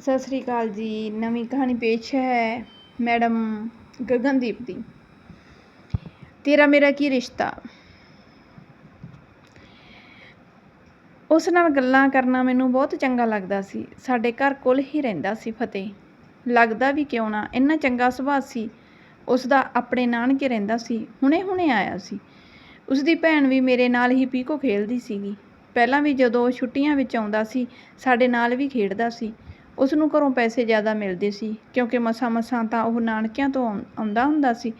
ਸਤਿ ਸ੍ਰੀ ਅਕਾਲ ਜੀ, ਨਵੀਂ ਕਹਾਣੀ ਪੇਸ਼ ਹੈ ਮੈਡਮ ਗਗਨਦੀਪ ਦੀ। ਤੇਰਾ ਮੇਰਾ ਕੀ ਰਿਸ਼ਤਾ? ਉਸ ਨਾਲ ਗੱਲਾਂ ਕਰਨਾ ਮੈਨੂੰ ਬਹੁਤ ਚੰਗਾ ਲੱਗਦਾ ਸੀ। ਸਾਡੇ ਘਰ ਕੋਲ ਹੀ ਰਹਿੰਦਾ ਸੀ ਫਤਿਹ। ਲੱਗਦਾ ਵੀ ਕਿਉਂ ਨਾ ਇੰਨਾ ਚੰਗਾ ਸੁਭਾਅ ਸੀ। ਉਸ ਦਾ ਆਪਣੇ ਨਾਨਕੇ ਰਹਿੰਦਾ ਸੀ, ਹੁਣੇ ਹੁਣੇ ਆਇਆ ਸੀ। ਉਸ ਦੀ ਭੈਣ ਵੀ ਮੇਰੇ ਨਾਲ ਹੀ ਪੀਕੋ ਖੇਲਦੀ ਸੀਗੀ। ਪਹਿਲਾਂ ਵੀ ਜਦੋਂ ਛੁੱਟੀਆਂ ਵਿੱਚ ਆਉਂਦਾ ਸੀ, ਸਾਡੇ ਨਾਲ ਵੀ ਖੇਡਦਾ ਸੀ। ਉਸ ਨੂੰ ਘਰੋਂ ਪੈਸੇ ਜ਼ਿਆਦਾ ਮਿਲਦੇ ਸੀ, ਕਿਉਂਕਿ ਮਸਾਂ ਮਸਾਂ ਤਾਂ ਉਹ ਨਾਨਕਿਆਂ ਤੋਂ ਆਉਂਦਾ ਹੁੰਦਾ ਸੀ।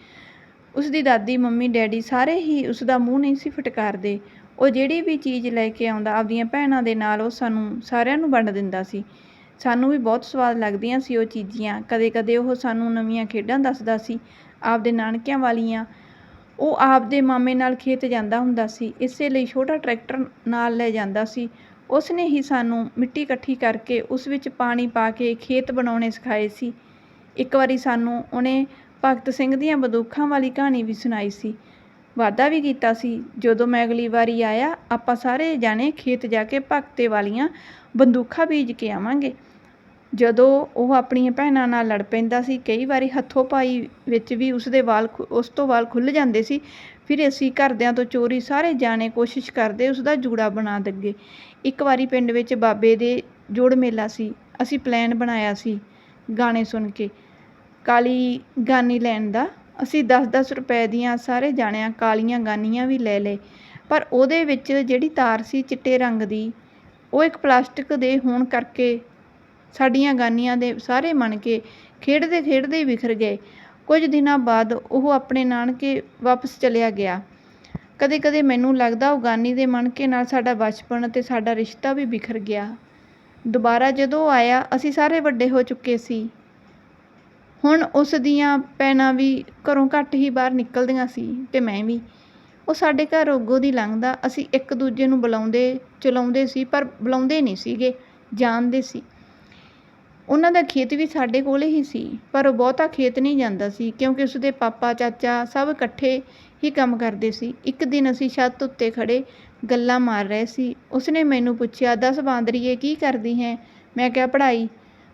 ਉਸ ਦੀ ਦਾਦੀ, ਮੰਮੀ, ਡੈਡੀ ਸਾਰੇ ਹੀ ਉਸ ਦਾ ਮੂੰਹ ਨਹੀਂ ਸੀ ਫਟਕਾਰਦੇ। ਉਹ ਜਿਹੜੀ ਵੀ ਚੀਜ਼ ਲੈ ਕੇ ਆਉਂਦਾ, ਆਪਦੀਆਂ ਭੈਣਾਂ ਦੇ ਨਾਲ ਉਹ ਸਾਨੂੰ ਸਾਰਿਆਂ ਨੂੰ ਵੰਡ ਦਿੰਦਾ ਸੀ। ਸਾਨੂੰ ਵੀ ਬਹੁਤ ਸਵਾਦ ਲੱਗਦੀਆਂ ਸੀ ਉਹ ਚੀਜ਼ੀਆਂ ਕਦੇ ਕਦੇ ਉਹ ਸਾਨੂੰ ਨਵੀਆਂ ਖੇਡਾਂ ਦੱਸਦਾ ਸੀ, ਆਪਦੇ ਨਾਨਕਿਆਂ ਵਾਲੀਆਂ। ਉਹ ਆਪਦੇ ਮਾਮੇ ਨਾਲ ਖੇਤ ਜਾਂਦਾ ਹੁੰਦਾ ਸੀ, ਇਸੇ ਲਈ ਛੋਟਾ ਟਰੈਕਟਰ ਨਾਲ ਲੈ ਜਾਂਦਾ ਸੀ। ਉਸ ਨੇ ਹੀ ਸਾਨੂੰ ਮਿੱਟੀ ਇਕੱਠੀ ਕਰਕੇ ਉਸ ਵਿੱਚ ਪਾਣੀ ਪਾ ਕੇ ਖੇਤ ਬਣਾਉਣੇ ਸਿਖਾਏ ਸੀ। ਇੱਕ ਵਾਰੀ ਸਾਨੂੰ ਉਹਨੇ ਭਗਤ ਸਿੰਘ ਦੀਆਂ ਬੰਦੂਕਾਂ ਵਾਲੀ ਕਹਾਣੀ ਵੀ ਸੁਣਾਈ ਸੀ। ਵਾਅਦਾ ਵੀ ਕੀਤਾ ਸੀ, ਜਦੋਂ ਮੈਂ ਅਗਲੀ ਵਾਰੀ ਆਇਆ, ਆਪਾਂ ਸਾਰੇ ਜਾਣੇ ਖੇਤ ਜਾ ਕੇ ਭਗਤੇ ਵਾਲੀਆਂ ਬੰਦੂਕਾਂ ਬੀਜ ਕੇ ਆਵਾਂਗੇ। ਜਦੋਂ ਉਹ ਆਪਣੀਆਂ ਭੈਣਾਂ ਨਾਲ ਲੜ ਪੈਂਦਾ ਸੀ, ਕਈ ਵਾਰੀ ਹੱਥੋਂ ਪਾਈ ਵਿੱਚ ਵੀ ਉਸ ਦੇ ਵਾਲ ਖੁ- ਉਸ ਤੋਂ ਵਾਲ ਖੁੱਲ੍ਹ ਜਾਂਦੇ ਸੀ ਫਿਰ ਅਸੀਂ ਘਰਦਿਆਂ ਤੋਂ ਚੋਰੀ ਸਾਰੇ ਜਾਣੇ ਕੋਸ਼ਿਸ਼ ਕਰਦੇ ਉਸ ਦਾ ਜੂੜਾ ਬਣਾ ਦੱਗੇ ਇੱਕ ਵਾਰੀ ਪਿੰਡ ਵਿੱਚ ਬਾਬੇ ਦੇ ਜੋੜ ਮੇਲਾ ਸੀ, ਅਸੀਂ ਪਲਾਨ ਬਣਾਇਆ ਸੀ ਗਾਣੇ ਸੁਣ ਕੇ। ਕਾਲੀ ਗਾਨੀ ਲੈਣ ਦਾ, ਅਸੀਂ 10-10 ਰੁਪਏ ਦੀਆਂ ਸਾਰੇ ਜਾਣਿਆਂ ਕਾਲੀਆਂ ਗਾਨੀਆਂ ਵੀ ਲੈ ਲਏ, ਪਰ ਉਹਦੇ ਵਿੱਚ ਜਿਹੜੀ ਤਾਰ ਸੀ ਚਿੱਟੇ ਰੰਗ ਦੀ, ਉਹ ਇੱਕ ਪਲਾਸਟਿਕ ਦੇ ਹੋਣ ਕਰਕੇ ਸਾਡੀਆਂ ਗਾਨੀਆਂ ਦੇ ਸਾਰੇ ਮਣ ਕੇ ਖੇਡਦੇ ਖੇਡਦੇ ਵਿਖਰ ਗਏ। ਕੁਝ ਦਿਨਾਂ ਬਾਅਦ ਉਹ ਆਪਣੇ ਨਾਨਕੇ ਵਾਪਸ ਚਲਿਆ ਗਿਆ। ਕਦੇ ਕਦੇ ਮੈਨੂੰ ਲੱਗਦਾ ਉਹ ਗਾਨੀ ਦੇ ਮਣਕੇ ਨਾਲ ਸਾਡਾ ਬਚਪਨ ਅਤੇ ਸਾਡਾ ਰਿਸ਼ਤਾ ਵੀ ਬਿਖਰ ਗਿਆ। ਦੁਬਾਰਾ ਜਦੋਂ ਉਹ ਆਇਆ, ਅਸੀਂ ਸਾਰੇ ਵੱਡੇ ਹੋ ਚੁੱਕੇ ਸੀ। ਹੁਣ ਉਸ ਦੀਆਂ ਭੈਣਾਂ ਵੀ ਘਰੋਂ ਘੱਟ ਹੀ ਬਾਹਰ ਨਿਕਲਦੀਆਂ ਸੀ ਤੇ ਮੈਂ ਵੀ। ਉਹ ਸਾਡੇ ਘਰ ਅੱਗੋਂ ਦੀ ਲੰਘਦਾ, ਅਸੀਂ ਇੱਕ ਦੂਜੇ ਨੂੰ ਬੁਲਾਉਂਦੇ, ਚਲਾਉਂਦੇ ਸੀ, ਪਰ ਬੁਲਾਉਂਦੇ ਨਹੀਂ ਸੀਗੇ, ਜਾਣਦੇ ਸੀ। ਉਹਨਾਂ ਦਾ ਖੇਤ ਵੀ ਸਾਡੇ ਕੋਲ ਹੀ ਸੀ, ਪਰ ਉਹ ਬਹੁਤਾ ਖੇਤ ਨਹੀਂ ਜਾਂਦਾ ਸੀ, ਕਿਉਂਕਿ ਉਸਦੇ ਪਾਪਾ, ਚਾਚਾ ਸਭ ਇਕੱਠੇ ਹੀ ਕੰਮ ਕਰਦੇ ਸੀ। ਇੱਕ ਦਿਨ ਅਸੀਂ ਛੱਤ ਉੱਤੇ ਖੜੇ ਗੱਲਾਂ ਮਾਰ ਰਹੇ ਸੀ। ਉਸਨੇ ਮੈਨੂੰ ਪੁੱਛਿਆ, ਦੱਸ ਬਾਂਦਰੀਏ, ਕੀ ਕਰਦੀ ਹੈ? ਮੈਂ ਕਿਹਾ, ਪੜ੍ਹਾਈ।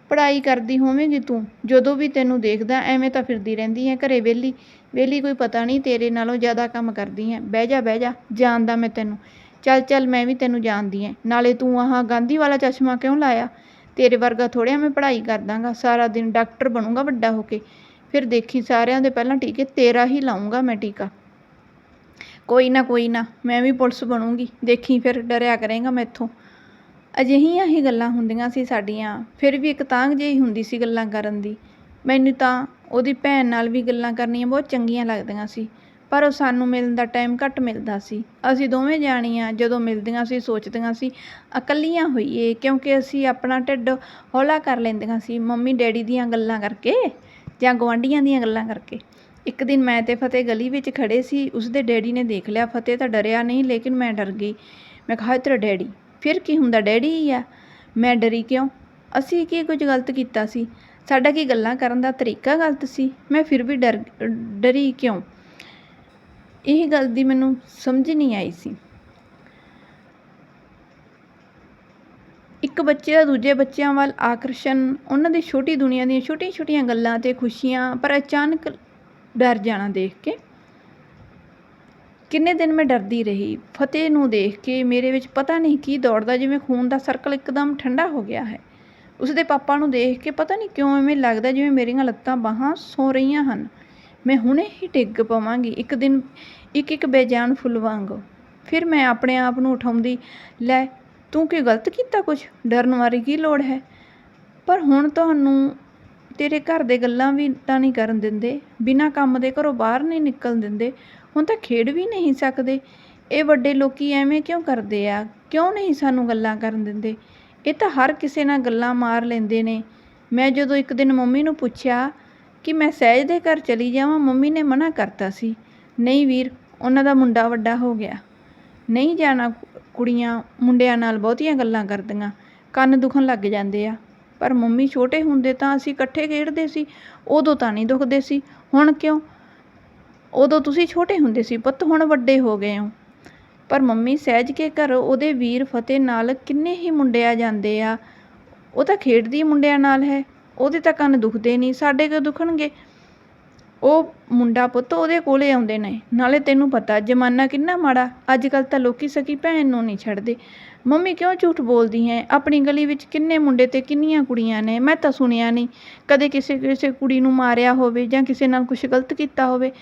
ਪੜ੍ਹਾਈ ਕਰਦੀ ਹੋਵੇਂਗੀ ਤੂੰ, ਜਦੋਂ ਵੀ ਤੈਨੂੰ ਦੇਖਦਾ, ਐਵੇਂ ਤਾਂ ਫਿਰਦੀ ਰਹਿੰਦੀ ਹੈ ਘਰੇ ਵਿਹਲੀ। ਵਿਹਲੀ ਕੋਈ ਪਤਾ ਨਹੀਂ ਤੇਰੇ ਨਾਲੋਂ ਜ਼ਿਆਦਾ ਕੰਮ ਕਰਦੀ ਹੈ। ਬਹਿ ਜਾ ਬਹਿ ਜਾ, ਜਾਣਦਾ ਮੈਂ ਤੈਨੂੰ। ਚੱਲ ਚੱਲ, ਮੈਂ ਵੀ ਤੈਨੂੰ ਜਾਣਦੀ ਹਾਂ। ਨਾਲੇ ਤੂੰ ਆਹ ਗਾਂਧੀ ਵਾਲਾ ਚਸ਼ਮਾ ਕਿਉਂ ਲਾਇਆ? ਤੇਰੇ ਵਰਗਾ ਥੋੜ੍ਹਾ ਮੈਂ ਪੜ੍ਹਾਈ ਕਰ ਦਾਂਗਾ, ਸਾਰਾ ਦਿਨ ਡਾਕਟਰ ਬਣੂੰਗਾ ਵੱਡਾ ਹੋ ਕੇ। ਫਿਰ ਦੇਖੀ ਸਾਰਿਆਂ ਦੇ ਪਹਿਲਾਂ ਟੀਕੇ, ਤੇਰਾ ਹੀ ਲਾਉਂਗਾ ਮੈਂ ਟੀਕਾ। ਕੋਈ ਨਾ ਕੋਈ ਨਾ, ਮੈਂ ਵੀ ਪੁਲਿਸ ਬਣੂੰਗੀ, ਦੇਖੀ ਫਿਰ, ਡਰਿਆ ਕਰੇਗਾ ਮੈਥੋਂ ਅਜਿਹੀਆਂ ਹੀ ਗੱਲਾਂ ਹੁੰਦੀਆਂ ਸੀ ਸਾਡੀਆਂ, ਫਿਰ ਵੀ ਇੱਕ ਤਾਂਘ ਜਿਹੀ ਹੁੰਦੀ ਸੀ ਗੱਲਾਂ ਕਰਨ ਦੀ। ਮੈਨੂੰ ਤਾਂ ਉਹਦੀ ਭੈਣ ਨਾਲ ਵੀ ਗੱਲਾਂ ਕਰਨੀਆਂ ਬਹੁਤ ਚੰਗੀਆਂ ਲੱਗਦੀਆਂ ਸੀ। ਪਰ ਉਹ ਸਾਨੂੰ ਮਿਲਣ ਦਾ ਟਾਈਮ ਘੱਟ ਮਿਲਦਾ ਸੀ। ਅਸੀਂ ਦੋਵੇਂ ਜਾਣੀਆਂ ਜਦੋਂ ਮਿਲਦੀਆਂ ਸੀ, ਸੋਚਦੀਆਂ ਸੀ, ਇਕੱਲੀਆਂ ਹੋਈਏ, ਕਿਉਂਕਿ ਅਸੀਂ ਆਪਣਾ ਢਿੱਡ ਹੌਲਾ ਕਰ ਲੈਂਦੀਆਂ ਸੀ, ਮੰਮੀ ਡੈਡੀ ਦੀਆਂ ਗੱਲਾਂ ਕਰਕੇ ਜਾਂ ਗੁਆਂਢੀਆਂ ਦੀਆਂ ਗੱਲਾਂ ਕਰਕੇ। ਇੱਕ ਦਿਨ ਮੈਂ ਤੇ ਫਤਿਹ ਗਲੀ ਵਿੱਚ ਖੜੇ ਸੀ, ਉਸਦੇ ਡੈਡੀ ਨੇ ਦੇਖ ਲਿਆ, ਫਤਿਹ ਤਾਂ ਡਰਿਆ ਨਹੀਂ, ਲੇਕਿਨ ਮੈਂ ਡਰ ਗਈ। ਮੈਂ ਕਿਹਾ ਤੇਰਾ ਡੈਡੀ, ਫਿਰ ਕੀ ਹੁੰਦਾ, ਡੈਡੀ ਹੀ ਆ? ਮੈਂ ਡਰੀ ਕਿਉਂ? ਅਸੀਂ ਕੀ ਕੁਝ ਗਲਤ ਕੀਤਾ ਸੀ? ਸਾਡਾ ਕੀ ਗੱਲਾਂ ਕਰਨ ਦਾ ਤਰੀਕਾ ਗਲਤ ਸੀ? ਮੈਂ ਫਿਰ ਵੀ ਡਰ, ਡਰੀ ਕਿਉਂ? ਇਹ ਗੱਲ ਦੀ ਮੈਨੂੰ ਸਮਝ ਨਹੀਂ ਆਈ ਸੀ। ਇੱਕ ਬੱਚੇ ਦਾ ਦੂਜੇ ਬੱਚਿਆਂ ਵੱਲ ਆਕਰਸ਼ਣ, ਉਹਨਾਂ ਦੀ ਛੋਟੀ ਦੁਨੀਆ ਦੀਆਂ ਛੋਟੀਆਂ ਛੋਟੀਆਂ ਗੱਲਾਂ ਤੇ ਖੁਸ਼ੀਆਂ, ਪਰ ਅਚਾਨਕ ਡਰ ਜਾਣਾ ਦੇਖ ਕੇ। ਕਿੰਨੇ ਦਿਨ ਮੈਂ ਡਰਦੀ ਰਹੀ, ਫਤਿਹ ਨੂੰ ਦੇਖ ਕੇ ਮੇਰੇ ਵਿੱਚ ਪਤਾ ਨਹੀਂ ਕੀ ਦੌੜਦਾ, ਜਿਵੇਂ ਖੂਨ ਦਾ ਸਰਕਲ ਇੱਕਦਮ ਠੰਡਾ ਹੋ ਗਿਆ ਹੈ। ਉਸਦੇ ਪਾਪਾ ਨੂੰ ਦੇਖ ਕੇ ਪਤਾ ਨਹੀਂ ਕਿਉਂ ਐਵੇਂ ਲੱਗਦਾ ਜਿਵੇਂ ਮੇਰੀਆਂ ਲੱਤਾਂ ਬਾਹਾਂ ਸੌ ਰਹੀਆਂ ਹਨ। ਮੈਂ ਹੁਣੇ ਹੀ ਡਿੱਗ ਪਵਾਂਗੀ। ਇੱਕ ਦਿਨ ਇੱਕ ਇੱਕ ਬੇਜਾਨ ਫੁੱਲ ਵਾਂਗ। ਫਿਰ ਮੈਂ ਆਪਣੇ ਆਪ ਨੂੰ ਉਠਾਉਂਦੀ, ਲੈ, ਤੂੰ ਕੀ ਗਲਤ ਕੀਤਾ ਕੁਝ? ਡਰਨ ਵਾਲੀ ਕੀ ਲੋੜ ਹੈ? ਪਰ ਹੁਣ ਤੁਹਾਨੂੰ ਤੇਰੇ ਘਰ ਦੇ ਗੱਲਾਂ ਵੀ ਤਾਂ ਨਹੀਂ ਕਰਨ ਦਿੰਦੇ, ਬਿਨਾਂ ਕੰਮ ਦੇ ਘਰੋਂ ਬਾਹਰ ਨਹੀਂ ਨਿਕਲਣ ਦਿੰਦੇ, ਹੁਣ ਤਾਂ ਖੇਡ ਵੀ ਨਹੀਂ ਸਕਦੇ। ਇਹ ਵੱਡੇ ਲੋਕੀ ਐਵੇਂ ਕਿਉਂ ਕਰਦੇ ਆ? ਕਿਉਂ ਨਹੀਂ ਸਾਨੂੰ ਗੱਲਾਂ ਕਰਨ ਦਿੰਦੇ? ਇਹ ਤਾਂ ਹਰ ਕਿਸੇ ਨਾਲ ਗੱਲਾਂ ਮਾਰ ਲੈਂਦੇ ਨੇ। ਮੈਂ ਜਦੋਂ ਇੱਕ ਦਿਨ ਮੰਮੀ ਨੂੰ ਪੁੱਛਿਆ ਕਿ ਮੈਂ ਸਹਿਜ ਦੇ ਘਰ ਚਲੀ ਜਾਵਾਂ, ਮੰਮੀ ਨੇ ਮਨਾ ਕਰਤਾ ਸੀ। ਨਹੀਂ ਵੀਰ, ਉਹਨਾਂ ਦਾ ਮੁੰਡਾ ਵੱਡਾ ਹੋ ਗਿਆ। ਨਹੀਂ ਜਾਣਾ ਕੁੜੀਆਂ, ਮੁੰਡਿਆਂ ਨਾਲ ਬਹੁਤੀਆਂ ਗੱਲਾਂ ਕਰਦੀਆਂ। ਕੰਨ ਦੁਖਣ ਲੱਗ ਜਾਂਦੇ ਆ। ਪਰ ਮੰਮੀ ਛੋਟੇ ਹੁੰਦੇ ਤਾਂ ਅਸੀਂ ਇਕੱਠੇ ਖੇਡਦੇ ਸੀ। ਉਦੋਂ ਤਾਂ ਨਹੀਂ ਦੁਖਦੇ ਸੀ। ਹੁਣ ਕਿਉਂ? ਉਦੋਂ ਤੁਸੀਂ ਛੋਟੇ ਹੁੰਦੇ ਸੀ ਪੁੱਤ, ਹੁਣ ਵੱਡੇ ਹੋ ਗਏ ਹੋ। ਪਰ ਮੰਮੀ ਸਹਿਜ ਕੇ ਘਰ ਉਹਦੇ ਵੀਰ ਫਤਿਹ ਨਾਲ ਕਿੰਨੇ ਹੀ ਮੁੰਡੇ ਜਾਂਦੇ ਆ। ਉਹ ਤਾਂ ਖੇਡਦੀ ਮੁੰਡਿਆਂ ਨਾਲ ਹੈ। ਉਹਦੇ ਤਾਂ ਕੰਨ ਦੁਖਦੇ ਨਹੀਂ, ਸਾਡੇ ਕਿਉਂ ਦੁਖਣਗੇ? ਉਹ ਮੁੰਡਾ ਪੁੱਤ ਉਹਦੇ ਕੋਲੇ ਆਉਂਦੇ ਨੇ, ਨਾਲੇ ਤੈਨੂੰ ਪਤਾ ਜ਼ਮਾਨਾ ਕਿੰਨਾ ਮਾੜਾ ਅੱਜ ਕੱਲ੍ਹ ਤਾਂ ਲੋਕੀ ਸਕੀ ਭੈਣ ਨੂੰ ਨਹੀਂ ਛੱਡਦੇ। ਮੰਮੀ ਕਿਉਂ ਝੂਠ ਬੋਲਦੀ ਹੈ? ਆਪਣੀ ਗਲੀ ਵਿੱਚ ਕਿੰਨੇ ਮੁੰਡੇ ਤੇ ਕਿੰਨੀਆਂ ਕੁੜੀਆਂ ਨੇ? ਮੈਂ ਤਾਂ ਸੁਣਿਆ ਨਹੀਂ, ਕਦੇ ਕਿਸੇ ਕਿਸੇ ਕੁੜੀ ਨੂੰ ਮਾਰਿਆ ਹੋਵੇ ਜਾਂ ਕਿਸੇ ਨਾਲ ਕੁਝ ਗਲਤ ਕੀਤਾ ਹੋਵੇ।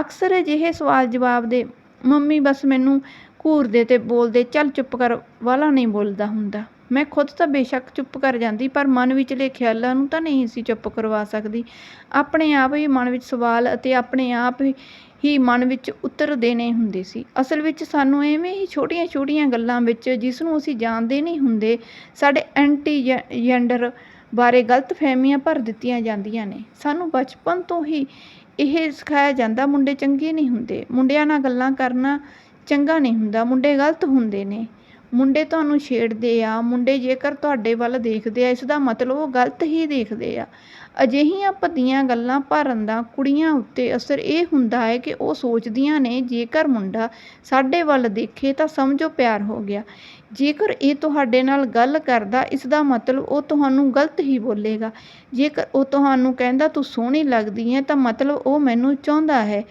ਅਕਸਰ ਅਜਿਹੇ ਸਵਾਲ ਜਵਾਬ ਦੇ, ਮੰਮੀ ਬਸ ਮੈਨੂੰ ਘੂਰਦੇ ਤੇ ਬੋਲਦੇ, ਚੱਲ ਚੁੱਪ ਕਰ, ਵਾਲਾ ਨਹੀਂ ਬੋਲਦਾ ਹੁੰਦਾ। ਮੈਂ ਖੁਦ ਤਾਂ ਬੇਸ਼ੱਕ ਚੁੱਪ ਕਰ ਜਾਂਦੀ, ਪਰ ਮਨ ਵਿਚਲੇ ਖਿਆਲਾਂ ਨੂੰ ਤਾਂ ਨਹੀਂ ਸੀ ਚੁੱਪ ਕਰਵਾ ਸਕਦੀ। ਆਪਣੇ ਆਪ ਹੀ ਮਨ ਵਿੱਚ ਸਵਾਲ ਅਤੇ ਆਪਣੇ ਆਪ ਹੀ ਮਨ ਵਿੱਚ ਉੱਤਰ ਦੇਣੇ ਹੁੰਦੇ ਸੀ। ਅਸਲ ਵਿੱਚ ਸਾਨੂੰ ਐਵੇਂ ਹੀ ਛੋਟੀਆਂ ਛੋਟੀਆਂ ਗੱਲਾਂ ਵਿੱਚ ਜਿਸ ਨੂੰ ਅਸੀਂ ਜਾਣਦੇ ਨਹੀਂ ਹੁੰਦੇ, ਸਾਡੇ ਐਂਟੀ ਜੈਂਡਰ ਬਾਰੇ ਗਲਤ ਫਹਿਮੀਆਂ ਭਰ ਦਿੱਤੀਆਂ ਜਾਂਦੀਆਂ ਨੇ। ਸਾਨੂੰ ਬਚਪਨ ਤੋਂ ਹੀ ਇਹ ਸਿਖਾਇਆ ਜਾਂਦਾ, ਮੁੰਡੇ ਚੰਗੇ ਨਹੀਂ ਹੁੰਦੇ। ਮੁੰਡਿਆਂ ਨਾਲ ਗੱਲਾਂ ਕਰਨਾ ਚੰਗਾ ਨਹੀਂ ਹੁੰਦਾ, ਮੁੰਡੇ ਗਲਤ ਹੁੰਦੇ ਨੇ। ਮੁੰਡੇ ਤੁਹਾਨੂੰ ਛੇੜਦੇ ਆ, ਮੁੰਡੇ ਜੇਕਰ ਤੁਹਾਡੇ ਵੱਲ ਦੇਖਦੇ ਆ, ਇਸ ਦਾ ਮਤਲਬ ਉਹ ਗਲਤ ਹੀ ਦੇਖਦੇ ਆ। ਅਜਿਹੀਆਂ ਭੱਦੀਆਂ ਗੱਲਾਂ ਭਰਨ ਦਾ ਕੁੜੀਆਂ ਉੱਤੇ ਅਸਰ ਇਹ ਹੁੰਦਾ ਹੈ ਕਿ ਉਹ ਸੋਚਦੀਆਂ ਨੇ, ਜੇਕਰ ਮੁੰਡਾ ਸਾਡੇ ਵੱਲ ਦੇਖੇ ਤਾਂ ਸਮਝੋ ਪਿਆਰ ਹੋ ਗਿਆ। ਜੇਕਰ ਇਹ ਤੁਹਾਡੇ ਨਾਲ ਗੱਲ ਕਰਦਾ, ਇਸ ਦਾ ਮਤਲਬ ਉਹ ਤੁਹਾਨੂੰ ਗਲਤ ਹੀ ਬੋਲੇਗਾ। ਜੇਕਰ ਉਹ ਤੁਹਾਨੂੰ ਕਹਿੰਦਾ, ਤੂੰ ਸੋਹਣੀ ਲੱਗਦੀ ਹੈ, ਤਾਂ ਮਤਲਬ ਉਹ ਮੈਨੂੰ ਚਾਹੁੰਦਾ ਹੈ।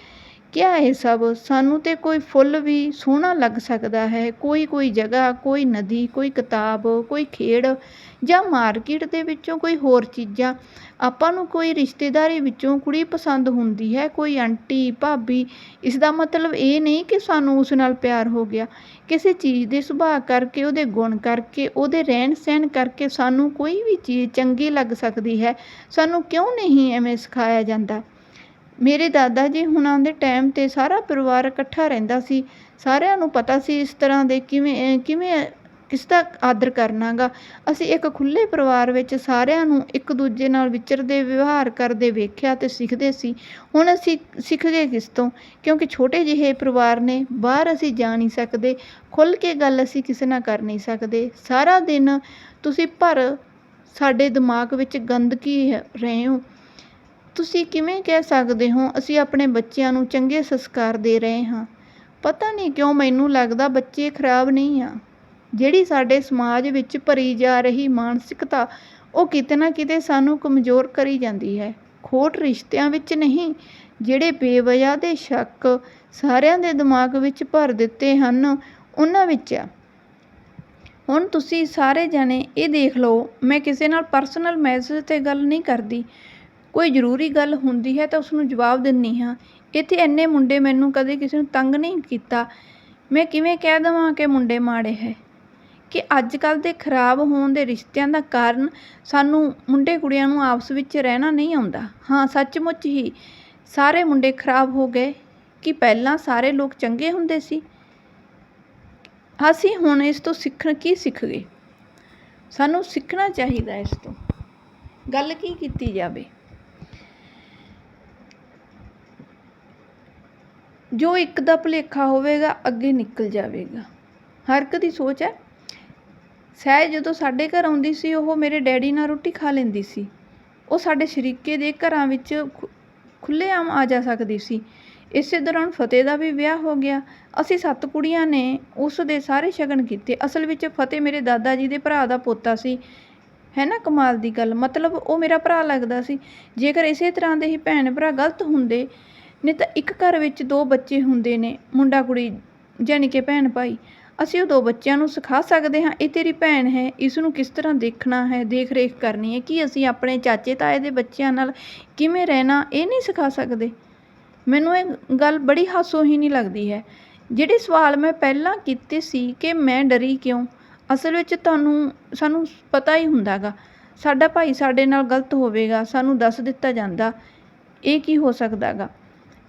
ਕਿਆ ਇਹ ਸਭ? ਸਾਨੂੰ ਤਾਂ ਕੋਈ ਫੁੱਲ ਵੀ ਸੋਹਣਾ ਲੱਗ ਸਕਦਾ ਹੈ। ਕੋਈ ਕੋਈ ਜਗ੍ਹਾ, ਕੋਈ ਨਦੀ, ਕੋਈ ਕਿਤਾਬ, ਕੋਈ ਖੇਡ ਜਾਂ ਮਾਰਕੀਟ ਦੇ ਵਿੱਚੋਂ ਕੋਈ ਹੋਰ ਚੀਜ਼ਾਂ। ਆਪਾਂ ਨੂੰ ਕੋਈ ਰਿਸ਼ਤੇਦਾਰੀ ਵਿੱਚੋਂ ਕੁੜੀ ਪਸੰਦ ਹੁੰਦੀ ਹੈ, ਕੋਈ ਆਂਟੀ, ਭਾਬੀ। ਇਸ ਦਾ ਮਤਲਬ ਇਹ ਨਹੀਂ ਕਿ ਸਾਨੂੰ ਉਸ ਨਾਲ ਪਿਆਰ ਹੋ ਗਿਆ। ਕਿਸੇ ਚੀਜ਼ ਦੇ ਸੁਭਾਅ ਕਰਕੇ, ਉਹਦੇ ਗੁਣ ਕਰਕੇ, ਉਹਦੇ ਰਹਿਣ ਸਹਿਣ ਕਰਕੇ ਸਾਨੂੰ ਕੋਈ ਵੀ ਚੀਜ਼ ਚੰਗੀ ਲੱਗ ਸਕਦੀ ਹੈ। ਸਾਨੂੰ ਕਿਉਂ ਨਹੀਂ ਐਵੇਂ ਸਿਖਾਇਆ ਜਾਂਦਾ? ਮੇਰੇ ਦਾਦਾ ਜੀ ਹੁਣਾਂ ਦੇ ਟਾਈਮ 'ਤੇ ਸਾਰਾ ਪਰਿਵਾਰ ਇਕੱਠਾ ਰਹਿੰਦਾ ਸੀ। ਸਾਰਿਆਂ ਨੂੰ ਪਤਾ ਸੀ ਇਸ ਤਰ੍ਹਾਂ ਦੇ ਕਿਵੇਂ ਕਿਵੇਂ ਕਿਸ ਦਾ ਆਦਰ ਕਰਨਾ ਗਾ ਅਸੀਂ ਇੱਕ ਖੁੱਲ੍ਹੇ ਪਰਿਵਾਰ ਵਿੱਚ ਸਾਰਿਆਂ ਨੂੰ ਇੱਕ ਦੂਜੇ ਨਾਲ ਵਿਚਰਦੇ, ਵਿਵਹਾਰ ਕਰਦੇ, ਵੇਖਿਆ ਅਤੇ ਸਿੱਖਦੇ ਸੀ। ਹੁਣ ਅਸੀਂ ਸਿੱਖ ਗਏ ਕਿਸ ਤੋਂ? ਕਿਉਂਕਿ ਛੋਟੇ ਜਿਹੇ ਪਰਿਵਾਰ ਨੇ, ਬਾਹਰ ਅਸੀਂ ਜਾ ਨਹੀਂ ਸਕਦੇ। ਖੁੱਲ੍ਹ ਕੇ ਗੱਲ ਅਸੀਂ ਕਿਸੇ ਨਾਲ ਕਰ ਨਹੀਂ ਸਕਦੇ। ਸਾਰਾ ਦਿਨ ਤੁਸੀਂ ਭਰ ਸਾਡੇ ਦਿਮਾਗ ਵਿੱਚ ਗੰਦਗੀ ਰਹੇ ਹੋ। ਤੁਸੀਂ ਕਿਵੇਂ ਕਹਿ ਸਕਦੇ ਹੋ, ਅਸੀਂ ਆਪਣੇ ਬੱਚਿਆਂ ਨੂੰ ਚੰਗੇ ਸੰਸਕਾਰ ਦੇ ਰਹੇ ਹਾਂ। ਪਤਾ ਨਹੀਂ ਕਿਉਂ ਮੈਨੂੰ ਲੱਗਦਾ ਬੱਚੇ ਖਰਾਬ ਨਹੀਂ ਆ। ਜਿਹੜੀ ਸਾਡੇ ਸਮਾਜ ਵਿੱਚ ਭਰੀ ਜਾ ਰਹੀ ਮਾਨਸਿਕਤਾ, ਉਹ ਕਿਤੇ ਨਾ ਕਿਤੇ ਸਾਨੂੰ ਕਮਜ਼ੋਰ ਕਰੀ ਜਾਂਦੀ ਹੈ। ਖੋਟ ਰਿਸ਼ਤਿਆਂ ਵਿੱਚ ਨਹੀਂ, ਜਿਹੜੇ ਬੇਵਜ੍ਹਾ ਦੇ ਸ਼ੱਕ ਸਾਰਿਆਂ ਦੇ ਦਿਮਾਗ ਵਿੱਚ ਭਰ ਦਿੱਤੇ ਹਨ, ਉਹਨਾਂ ਵਿੱਚ ਆ। ਹੁਣ ਤੁਸੀਂ ਸਾਰੇ ਜਾਣੇ ਇਹ ਦੇਖ ਲਓ, ਮੈਂ ਕਿਸੇ ਨਾਲ ਪਰਸਨਲ ਮੈਸੇਜ 'ਤੇ ਗੱਲ ਨਹੀਂ ਕਰਦੀ। ਕੋਈ ਜ਼ਰੂਰੀ ਗੱਲ ਹੁੰਦੀ ਹੈ ਤਾਂ ਉਸਨੂੰ ਜਵਾਬ ਦਿੰਦੀ ਹਾਂ। ਇੱਥੇ ਇੰਨੇ ਮੁੰਡੇ ਮੈਨੂੰ ਕਦੇ ਕਿਸੇ ਨੂੰ ਤੰਗ ਨਹੀਂ ਕੀਤਾ। ਮੈਂ ਕਿਵੇਂ ਕਹਿ ਦੇਵਾਂ ਕਿ ਮੁੰਡੇ ਮਾੜੇ ਹੈ? ਕਿ ਅੱਜ ਕੱਲ੍ਹ ਦੇ ਖਰਾਬ ਹੋਣ ਦੇ ਰਿਸ਼ਤਿਆਂ ਦਾ ਕਾਰਨ ਸਾਨੂੰ ਮੁੰਡੇ ਕੁੜੀਆਂ ਨੂੰ ਆਪਸ ਵਿੱਚ ਰਹਿਣਾ ਨਹੀਂ ਆਉਂਦਾ। ਹਾਂ, ਸੱਚਮੁੱਚ ਹੀ ਸਾਰੇ ਮੁੰਡੇ ਖਰਾਬ ਹੋ ਗਏ। ਕਿ ਪਹਿਲਾਂ ਸਾਰੇ ਲੋਕ ਚੰਗੇ ਹੁੰਦੇ ਸੀ? ਅਸੀਂ ਹੁਣ ਇਸ ਤੋਂ ਸਿੱਖਣ ਕੀ ਸਿੱਖ ਗਏ? ਸਾਨੂੰ ਸਿੱਖਣਾ ਚਾਹੀਦਾ ਇਸ ਤੋਂ। ਗੱਲ ਕੀ ਕੀਤੀ ਜਾਵੇ? ਜੋ ਇੱਕ ਦਾ ਭੁਲੇਖਾ ਹੋਵੇਗਾ, ਅੱਗੇ ਨਿਕਲ ਜਾਵੇਗਾ। ਹਰ ਇੱਕ ਦੀ ਸੋਚ ਹੈ। ਸਹਿਜ ਜਦੋਂ ਸਾਡੇ ਘਰ ਆਉਂਦੀ ਸੀ, ਉਹ ਮੇਰੇ ਡੈਡੀ ਨਾਲ ਰੋਟੀ ਖਾ ਲੈਂਦੀ ਸੀ। ਉਹ ਸਾਡੇ ਸ਼ਰੀਕੇ ਦੇ ਘਰਾਂ ਵਿੱਚ ਖੁੱਲ੍ਹੇਆਮ ਆ ਜਾ ਸਕਦੀ ਸੀ। ਇਸੇ ਦੌਰਾਨ ਫਤਿਹ ਦਾ ਵੀ ਵਿਆਹ ਹੋ ਗਿਆ। ਅਸੀਂ ਸੱਤ ਕੁੜੀਆਂ ਨੇ ਉਸ ਦੇ ਸਾਰੇ ਸ਼ਗਨ ਕੀਤੇ। ਅਸਲ ਵਿੱਚ ਫਤਿਹ ਮੇਰੇ ਦਾਦਾ ਜੀ ਦੇ ਭਰਾ ਦਾ ਪੋਤਾ ਸੀ। ਹੈ ਨਾ ਕਮਾਲ ਦੀ ਗੱਲ? ਮਤਲਬ ਉਹ ਮੇਰਾ ਭਰਾ ਲੱਗਦਾ ਸੀ। ਜੇਕਰ ਇਸੇ ਤਰ੍ਹਾਂ ਦੇ ਹੀ ਭੈਣ ਭਰਾ ਗਲਤ ਹੁੰਦੇ ਨਹੀਂ ਤਾਂ ਇੱਕ ਘਰ ਵਿੱਚ ਦੋ ਬੱਚੇ ਹੁੰਦੇ ਨੇ, ਮੁੰਡਾ ਕੁੜੀ ਯਾਨੀ ਕਿ ਭੈਣ ਭਾਈ। ਅਸੀਂ ਉਹ ਦੋ ਬੱਚਿਆਂ ਨੂੰ ਸਿਖਾ ਸਕਦੇ ਹਾਂ, ਇਹ ਤੇਰੀ ਭੈਣ ਹੈ, ਇਸ ਨੂੰ ਕਿਸ ਤਰ੍ਹਾਂ ਦੇਖਣਾ ਹੈ ਦੇਖ ਰੇਖ ਕਰਨੀ ਹੈ, ਕਿ ਅਸੀਂ ਆਪਣੇ ਚਾਚੇ ਤਾਏ ਦੇ ਬੱਚਿਆਂ ਨਾਲ ਕਿਵੇਂ ਰਹਿਣਾ, ਇਹ ਨਹੀਂ ਸਿਖਾ ਸਕਦੇ। ਮੈਨੂੰ ਇਹ ਗੱਲ ਬੜੀ ਹਾਸੋ ਨਹੀਂ ਲੱਗਦੀ ਹੈ। ਜਿਹੜੇ ਸਵਾਲ ਮੈਂ ਪਹਿਲਾਂ ਕੀਤੇ ਸੀ ਕਿ ਮੈਂ ਡਰੀ ਕਿਉਂ, ਅਸਲ ਵਿੱਚ ਤੁਹਾਨੂੰ, ਸਾਨੂੰ ਪਤਾ ਹੀ ਹੁੰਦਾਗਾ। ਸਾਡਾ ਭਾਈ ਸਾਡੇ ਨਾਲ ਗਲਤ ਹੋਵੇਗਾ, ਸਾਨੂੰ ਦੱਸ ਦਿੱਤਾ ਜਾਂਦਾ, ਇਹ ਕੀ ਹੋ ਸਕਦਾਗਾ।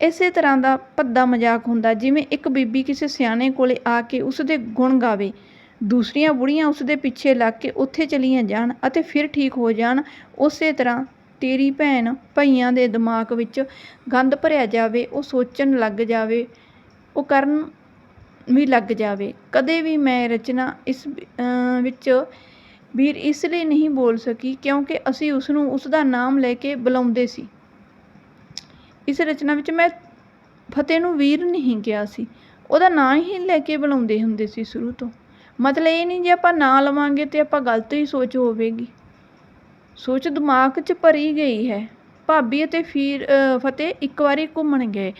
ਇਸੇ ਤਰ੍ਹਾਂ ਦਾ ਭੱਦਾ ਮਜ਼ਾਕ ਹੁੰਦਾ, ਜਿਵੇਂ ਇੱਕ ਬੀਬੀ ਕਿਸੇ ਸਿਆਣੇ ਕੋਲੇ ਆ ਕੇ ਉਸ ਦੇ ਗੁਣ ਗਾਵੇ। ਦੂਸਰੀਆਂ ਬੁੜੀਆਂ ਉਸ ਦੇ ਪਿੱਛੇ ਲੱਗ ਕੇ ਉੱਥੇ ਚਲੀਆਂ ਜਾਣ ਅਤੇ ਫਿਰ ਠੀਕ ਹੋ ਜਾਣ। ਉਸੇ ਤਰ੍ਹਾਂ ਤੇਰੀ ਭੈਣ ਭਈਆਂ ਦੇ ਦਿਮਾਗ ਵਿੱਚ ਗੰਦ ਭਰਿਆ ਜਾਵੇ, ਉਹ ਸੋਚਣ ਲੱਗ ਜਾਵੇ, ਉਹ ਕਰਨ ਵੀ ਲੱਗ ਜਾਵੇ। ਕਦੇ ਵੀ ਮੈਂ ਰਚਨਾ ਇਸ ਵਿੱਚ ਵੀਰ ਇਸ ਲਈ ਨਹੀਂ ਬੋਲ ਸਕੀ ਕਿਉਂਕਿ ਅਸੀਂ ਉਸ ਨੂੰ ਉਸ ਦਾ ਨਾਮ ਲੈ ਕੇ ਬੁਲਾਉਂਦੇ ਸੀ। ਇਸ ਰਚਨਾ ਵਿੱਚ ਮੈਂ ਫਤਿਹ ਨੂੰ ਵੀਰ ਨਹੀਂ ਕਿਹਾ ਸੀ। ਉਹਦਾ ਨਾਂ ਹੀ ਲੈ ਕੇ ਬੁਲਾਉਂਦੇ ਹੁੰਦੇ ਸੀ ਸ਼ੁਰੂ ਤੋਂ। ਮਤਲਬ ਇਹ ਨਹੀਂ ਜੇ ਆਪਾਂ ਨਾਂ ਲਵਾਂਗੇ ਤੇ ਆਪਾਂ ਗਲਤ ਹੀ ਸੋਚ ਹੋਵੇਗੀ। ਸੋਚ ਦਿਮਾਗ 'ਚ ਭਰੀ ਗਈ ਹੈ। ਭਾਬੀ ਅਤੇ ਫੀਰ ਅ, ਫਤਿਹ ਇੱਕ ਵਾਰੀ ਘੁੰਮਣ ਗਏ।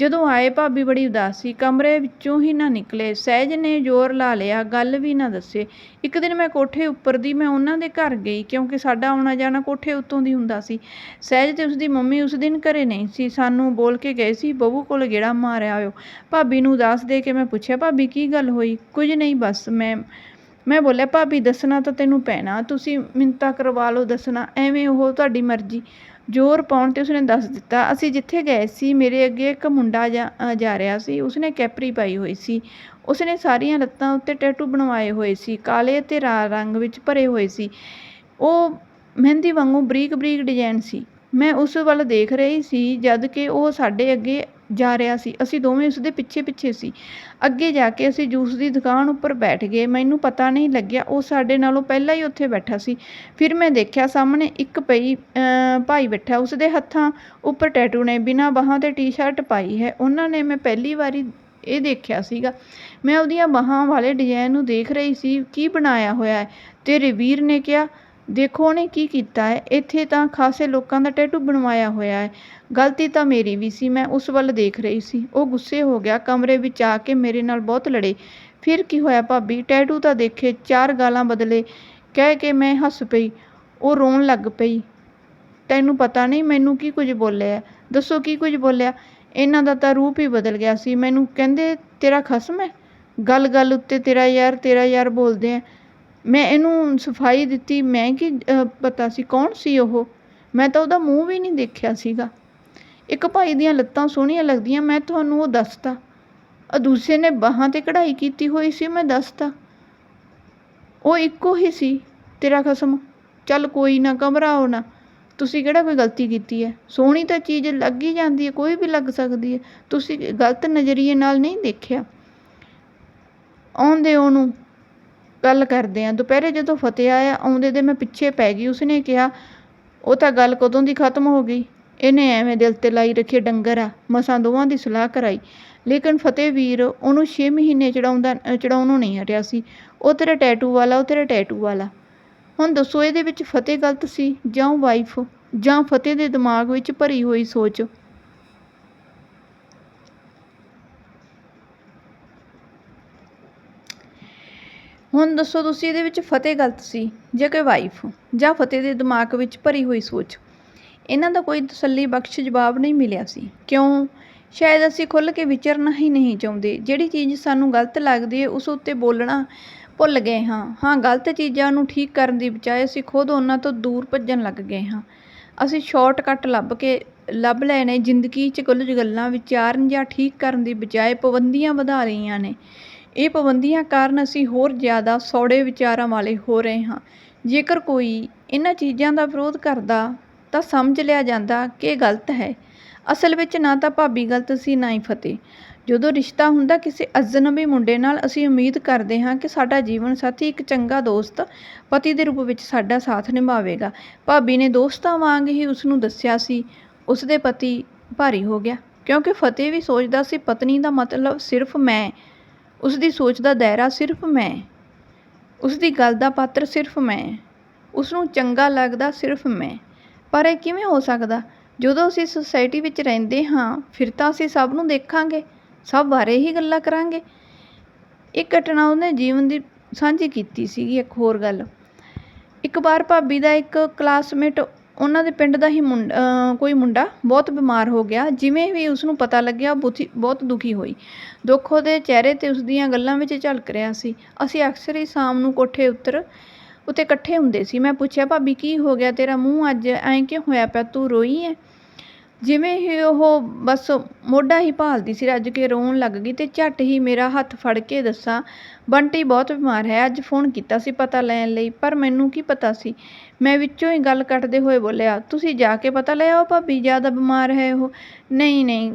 ਜਦੋਂ ਆਏ ਭਾਬੀ ਬੜੀ ਉਦਾਸ ਸੀ ਕਮਰੇ ਵਿੱਚੋਂ ਹੀ ਨਾ ਨਿਕਲੇ। ਸਹਿਜ ਨੇ ਜ਼ੋਰ ਲਾ ਲਿਆ, ਗੱਲ ਵੀ ਨਾ ਦੱਸੇ। ਇੱਕ ਦਿਨ ਮੈਂ ਕੋਠੇ ਉੱਪਰ ਦੀ, ਮੈਂ ਉਹਨਾਂ ਦੇ ਘਰ ਗਈ, ਕਿਉਂਕਿ ਸਾਡਾ ਆਉਣਾ ਜਾਣਾ ਕੋਠੇ ਉੱਤੋਂ ਦੀ ਹੁੰਦਾ ਸੀ। ਸਹਿਜ ਤੇ ਉਸਦੀ ਮੰਮੀ ਉਸ ਦਿਨ ਘਰੇ ਨਹੀਂ ਸੀ, ਸਾਨੂੰ ਬੋਲ ਕੇ ਗਏ ਸੀ, ਬਹੂ ਕੋਲ ਗੇੜਾ ਮਾਰਿਆ ਆਇਓ ਭਾਬੀ ਨੂੰ ਉਦਾਸ ਦੇ ਕੇ ਮੈਂ ਪੁੱਛਿਆ, ਭਾਬੀ, ਕੀ ਗੱਲ ਹੋਈ? ਕੁਝ ਨਹੀਂ, ਬਸ ਮੈਂ ਮੈਂ ਬੋਲਿਆ, ਭਾਬੀ, ਦੱਸਣਾ ਤਾਂ ਤੈਨੂੰ ਪੈਣਾ। ਤੁਸੀਂ ਮਿੰਤਾ ਕਰਵਾ ਲਓ, ਦੱਸਣਾ। ਐਵੇਂ ਉਹ ਤੁਹਾਡੀ ਮਰਜ਼ੀ। ਜ਼ੋਰ ਪਾਉਣ ਤੇ ਉਸਨੇ ਦੱਸ ਦਿੱਤਾ, ਅਸੀਂ ਜਿੱਥੇ ਗਏ ਸੀ, ਮੇਰੇ ਅੱਗੇ ਇੱਕ ਮੁੰਡਾ ਜਾ ਜਾ ਰਿਹਾ ਸੀ, ਉਸਨੇ ਕੈਪਰੀ ਪਾਈ ਹੋਈ ਸੀ। ਉਸਨੇ ਸਾਰੀਆਂ ਲੱਤਾਂ ਉੱਤੇ ਟੈਟੂ ਬਣਵਾਏ ਹੋਏ ਸੀ, ਕਾਲੇ ਅਤੇ ਰੰਗ ਵਿੱਚ ਭਰੇ ਹੋਏ ਸੀ। ਉਹ ਮਹਿੰਦੀ ਵਾਂਗੂ ਬਰੀਕ ਬਰੀਕ ਡਿਜ਼ਾਈਨ ਸੀ। ਮੈਂ ਉਸ ਵੱਲ ਦੇਖ ਰਹੀ ਸੀ, ਜਦ ਕਿ ਉਹ ਸਾਡੇ ਅੱਗੇ ਜਾ ਰਿਹਾ ਸੀ। ਅਸੀਂ ਦੋਵੇਂ ਉਸ ਦੇ ਪਿੱਛੇ ਪਿੱਛੇ ਸੀ। ਅੱਗੇ ਜਾ ਕੇ ਅਸੀਂ ਜੂਸ ਦੀ ਦੁਕਾਨ ਉੱਪਰ ਬੈਠ ਗਏ। ਮੈਨੂੰ ਪਤਾ ਨਹੀਂ ਲੱਗਿਆ, ਉਹ ਸਾਡੇ ਨਾਲੋਂ ਪਹਿਲਾਂ ਹੀ ਉੱਥੇ ਬੈਠਾ ਸੀ। ਫਿਰ ਮੈਂ ਦੇਖਿਆ ਸਾਹਮਣੇ ਇੱਕ ਪਈ ਭਾਈ ਬੈਠਾ। ਉਸ ਦੇ ਹੱਥਾਂ ਉੱਪਰ ਟੈਟੂ ਨੇ, ਬਿਨਾਂ ਬਾਹਾਂ ਤੇ ਟੀ-ਸ਼ਰਟ ਪਾਈ ਹੈ। ਉਹਨਾਂ ਨੇ ਮੈਂ ਪਹਿਲੀ ਵਾਰੀ ਇਹ ਦੇਖਿਆ ਸੀਗਾ। ਮੈਂ ਉਹਦੀਆਂ ਬਾਹਾਂ ਵਾਲੇ ਡਿਜ਼ਾਈਨ ਨੂੰ ਦੇਖ ਰਹੀ ਸੀ। ਕੀ ਬਣਾਇਆ ਹੋਇਆ ਹੈ? ਤੇਰੇ ਰਵੀਰ ਨੇ ਕਿਹਾ ਦੇਖੋ ਉਹਨੇ ਕੀ ਕੀਤਾ ਹੈ, ਇੱਥੇ ਤਾਂ ਖਾਸੇ ਲੋਕਾਂ ਦਾ ਟੈਟੂ ਬਣਵਾਇਆ ਹੋਇਆ ਹੈ। ਗਲਤੀ ਤਾਂ ਮੇਰੀ ਵੀ ਸੀ, ਮੈਂ ਉਸ ਵੱਲ ਦੇਖ ਰਹੀ ਸੀ। ਉਹ ਗੁੱਸੇ ਹੋ ਗਿਆ, ਕਮਰੇ ਵਿੱਚ ਆ ਕੇ ਮੇਰੇ ਨਾਲ ਬਹੁਤ ਲੜੇ। ਫਿਰ ਕੀ ਹੋਇਆ ਭਾਬੀ ਟੈਟੂ ਤਾਂ ਦੇਖੇ, ਚਾਰ ਗਾਲਾਂ ਬਦਲੇ, ਕਹਿ ਕੇ ਮੈਂ ਹੱਸ ਪਈ, ਉਹ ਰੋਣ ਲੱਗ ਪਈ। ਤੈਨੂੰ ਪਤਾ ਨਹੀਂ, ਮੈਨੂੰ ਕੀ ਕੁਝ ਬੋਲਿਆ ਦੱਸੋ ਕੀ ਕੁਝ ਬੋਲਿਆ? ਇਹਨਾਂ ਦਾ ਤਾਂ ਰੂਪ ਹੀ ਬਦਲ ਗਿਆ ਸੀ। ਮੈਨੂੰ ਕਹਿੰਦੇ, ਤੇਰਾ ਖਸਮ ਹੈ? ਗੱਲ ਗੱਲ ਉੱਤੇ ਤੇਰਾ ਯਾਰ ਤੇਰਾ ਯਾਰ ਬੋਲਦੇ ਆ। ਮੈਂ ਇਹਨੂੰ ਸਫ਼ਾਈ ਦਿੱਤੀ, ਮੈਂ ਕੀ ਪਤਾ ਸੀ ਕੌਣ ਸੀ ਉਹ? ਮੈਂ ਤਾਂ ਉਹਦਾ ਮੂੰਹ ਵੀ ਨਹੀਂ ਦੇਖਿਆ ਸੀਗਾ। ਇੱਕ ਭਾਈ ਦੀਆਂ ਲੱਤਾਂ ਸੋਹਣੀਆਂ ਲੱਗਦੀਆਂ, ਮੈਂ ਤੁਹਾਨੂੰ ਉਹ ਦੱਸਤਾ। ਆ ਦੂਸਰੇ ਨੇ ਬਾਹਾਂ ਤੇ ਕਢਾਈ ਕੀਤੀ ਹੋਈ ਸੀ, ਮੈਂ ਦੱਸਤਾ। ਉਹ ਇੱਕੋ ਹੀ ਸੀ, ਤੇਰਾ ਖਸਮ। ਚੱਲ ਕੋਈ ਨਾ, ਘਬਰਾਓ ਨਾ। ਤੁਸੀਂ ਕਿਹੜਾ ਕੋਈ ਗਲਤੀ ਕੀਤੀ ਹੈ? ਸੋਹਣੀ ਤਾਂ ਚੀਜ਼ ਲੱਗ ਹੀ ਜਾਂਦੀ ਹੈ, ਕੋਈ ਵੀ ਲੱਗ ਸਕਦੀ ਹੈ। ਤੁਸੀਂ ਗਲਤ ਨਜ਼ਰੀਏ ਨਾਲ ਨਹੀਂ ਦੇਖਿਆ। ਆਉਂਦੇ ਉਹਨੂੰ ਗੱਲ ਕਰਦੇ ਆ। ਦੁਪਹਿਰੇ ਜਦੋਂ ਫਤਿਹ ਆਇਆ, ਆਉਂਦੇ ਦੇ ਮੈਂ ਪਿੱਛੇ ਪੈ ਗਈ। ਉਸਨੇ ਕਿਹਾ, ਉਹ ਤਾਂ ਗੱਲ ਕਦੋਂ ਦੀ ਖਤਮ ਹੋ ਗਈ? ਇਹਨੇ ਐਵੇਂ ਦਿਲ ਤੇ ਲਾਈ ਰੱਖੇ ਡੰਗਰ ਆ। ਮਸਾਂ ਦੋਵਾਂ ਦੀ ਸਲਾਹ ਕਰਾਈ। ਲੇਕਿਨ ਫਤਿਹ ਵੀਰ ਉਹਨੂੰ 6 ਮਹੀਨੇ ਚੜਾਉਂਦਾ ਚੜਾਉਣੋਂ ਨਹੀਂ ਹਟਿਆ ਸੀ। ਉਹ ਤੇਰਾ ਟੈਟੂ ਵਾਲਾ, ਉਹ ਤੇਰਾ ਟੈਟੂ ਵਾਲਾ। ਹੁਣ ਦੱਸੋ, ਇਹਦੇ ਵਿੱਚ ਫਤਿਹ ਗਲਤ ਸੀ ਜਾਂ ਵਾਈਫ ਜਾਂ ਫਤਿਹ ਦੇ ਦਿਮਾਗ ਵਿੱਚ ਭਰੀ ਹੋਈ ਸੋਚ? ਹੁਣ ਦੱਸੋ ਤੁਸੀਂ ਇਹਦੇ ਵਿੱਚ ਫਤਿਹ ਗਲਤ ਸੀ ਜਾਂ ਕਿ ਵਾਈਫ ਜਾਂ ਫਤਿਹ ਦੇ ਦਿਮਾਗ ਵਿੱਚ ਭਰੀ ਹੋਈ ਸੋਚ। ਇਹਨਾਂ ਦਾ ਕੋਈ ਤਸੱਲੀ ਬਖਸ਼ ਜਵਾਬ ਨਹੀਂ ਮਿਲਿਆ ਸੀ। ਕਿਉਂ? ਸ਼ਾਇਦ ਅਸੀਂ ਖੁੱਲ੍ਹ ਕੇ ਵਿਚਰਨਾ ਹੀ ਨਹੀਂ ਚਾਹੁੰਦੇ। ਜਿਹੜੀ ਚੀਜ਼ ਸਾਨੂੰ ਗਲਤ ਲੱਗਦੀ ਹੈ, ਉਸ ਉੱਤੇ ਬੋਲਣਾ ਭੁੱਲ ਗਏ ਹਾਂ। ਹਾਂ, ਗਲਤ ਚੀਜ਼ਾਂ ਨੂੰ ਠੀਕ ਕਰਨ ਦੀ ਬਜਾਏ ਅਸੀਂ ਖੁਦ ਉਹਨਾਂ ਤੋਂ ਦੂਰ ਭੱਜਣ ਲੱਗ ਗਏ ਹਾਂ। ਅਸੀਂ ਸ਼ਾਰਟਕਟ ਲੱਭ ਕੇ ਲੱਭ ਲਏ ਨੇ ਜ਼ਿੰਦਗੀ 'ਚ ਕੁੱਝ ਗੱਲਾਂ ਵਿਚਾਰਨ ਜਾਂ ਠੀਕ ਕਰਨ ਦੀ ਬਜਾਏ ਪਾਬੰਦੀਆਂ ਵਧਾ ਲਈਆਂ ਨੇ। ਇਹ ਪਾਬੰਦੀਆਂ ਕਾਰਨ ਅਸੀਂ ਹੋਰ ਜ਼ਿਆਦਾ ਸੌੜੇ ਵਿਚਾਰਾਂ ਵਾਲੇ ਹੋ ਰਹੇ ਹਾਂ। ਜੇਕਰ ਕੋਈ ਇਹਨਾਂ ਚੀਜ਼ਾਂ ਦਾ ਵਿਰੋਧ ਕਰਦਾ ਤਾਂ ਸਮਝ ਲਿਆ ਜਾਂਦਾ ਕਿ ਇਹ ਗਲਤ ਹੈ। ਅਸਲ ਵਿੱਚ ਨਾ ਤਾਂ ਭਾਬੀ ਗਲਤ ਸੀ, ਨਾ ਹੀ ਫਤਿਹ। ਜਦੋਂ ਰਿਸ਼ਤਾ ਹੁੰਦਾ ਕਿਸੇ ਅਜਨਬੀ ਮੁੰਡੇ ਨਾਲ, ਅਸੀਂ ਉਮੀਦ ਕਰਦੇ ਹਾਂ ਕਿ ਸਾਡਾ ਜੀਵਨ ਸਾਥੀ ਇੱਕ ਚੰਗਾ ਦੋਸਤ ਪਤੀ ਦੇ ਰੂਪ ਵਿੱਚ ਸਾਡਾ ਸਾਥ ਨਿਭਾਵੇਗਾ। ਭਾਬੀ ਨੇ ਦੋਸਤਾਂ ਵਾਂਗ ਹੀ ਉਸ ਨੂੰ ਦੱਸਿਆ ਸੀ ਉਸ ਦੇ ਪਤੀ ਭਾਰੀ ਹੋ ਗਿਆ। ਕਿਉਂਕਿ ਫਤਿਹ ਵੀ ਸੋਚਦਾ ਸੀ, ਪਤਨੀ ਦਾ ਮਤਲਬ ਸਿਰਫ ਮੈਂ ਉਸ ਦੀ ਸੋਚ ਦਾ ਦਾਇਰਾ ਸਿਰਫ ਮੈਂ। ਉਸ ਦੀ ਗੱਲ ਦਾ ਪਾਤਰ ਸਿਰਫ ਮੈਂ। ਉਸ ਨੂੰ ਚੰਗਾ ਲੱਗਦਾ ਸਿਰਫ ਮੈਂ। ਪਰ ਇਹ ਕਿਵੇਂ ਹੋ ਸਕਦਾ? ਜਦੋਂ ਅਸੀਂ ਸੁਸਾਇਟੀ ਵਿੱਚ ਰਹਿੰਦੇ ਹਾਂ, ਫਿਰ ਤਾਂ ਅਸੀਂ ਸਭ ਨੂੰ ਦੇਖਾਂਗੇ। ਸਭ ਬਾਰੇ ਹੀ ਗੱਲਾਂ ਕਰਾਂਗੇ। ਇਹ ਘਟਨਾ ਉਹਨੇ ਜੀਵਨ ਦੀ ਸਾਂਝੀ ਕੀਤੀ ਸੀਗੀ, ਇੱਕ ਹੋਰ ਗੱਲ। ਇੱਕ ਵਾਰ ਭਾਬੀ ਦਾ ਇੱਕ ਕਲਾਸਮੇਟ ਉਹਨਾਂ ਦੇ ਪਿੰਡ ਦਾ ਹੀ ਮੁੰਡਾ ਕੋਈ ਮੁੰਡਾ ਬਹੁਤ ਬਿਮਾਰ ਹੋ ਗਿਆ, ਜਿਵੇਂ ਵੀ ਉਸ ਨੂੰ ਪਤਾ ਲੱਗਿਆ ਉਹ ਬੁਥੀ, ਬਹੁਤ ਦੁਖੀ ਹੋਈ। ਦੁੱਖ ਉਹਦੇ ਚਿਹਰੇ ਤੇ ਉਸ ਦੀਆਂ ਗੱਲਾਂ ਵਿੱਚ ਝਲਕ ਰਿਹਾ ਸੀ। ਅਸੀਂ ਅਕਸਰ ਹੀ ਸ਼ਾਮ ਨੂੰ ਕੋਠੇ ਉੱਤਰ, ਉੱਤੇ ਇਕੱਠੇ ਹੁੰਦੇ ਸੀ। ਮੈਂ ਪੁੱਛਿਆ, ਭਾਬੀ, ਕੀ ਹੋ ਗਿਆ? ਤੇਰਾ ਮੂੰਹ ਅੱਜ ਐਂ ਕਿਉਂ ਹੋਇਆ ਪਿਆ? ਤੂੰ ਰੋਈ ਹੈ ਜਿਵੇਂ ਹੀ ਉਹ ਬਸ ਮੋਢਾ ਹੀ ਭਾਲਦੀ ਸੀ, ਰੱਜ ਕੇ ਰੋਣ ਲੱਗ ਗਈ ਤੇ ਝੱਟ ਹੀ ਮੇਰਾ ਹੱਥ ਫੜ ਕੇ ਦੱਸਾਂ, ਬੰਟੀ ਬਹੁਤ ਬਿਮਾਰ ਹੈ, ਅੱਜ ਫੋਨ ਕੀਤਾ ਸੀ ਪਤਾ ਲੈਣ ਲਈ, ਪਰ ਮੈਨੂੰ ਕੀ ਪਤਾ ਸੀ? ਮੈਂ ਵਿੱਚੋਂ ਹੀ ਗੱਲ ਕੱਟਦੇ ਹੋਏ ਬੋਲਿਆ, ਤੁਸੀਂ ਜਾ ਕੇ ਪਤਾ ਲੈ ਆਓ ਭਾਬੀ, ਜ਼ਿਆਦਾ ਬਿਮਾਰ ਹੈ ਉਹ। ਨਹੀਂ ਨਹੀਂ,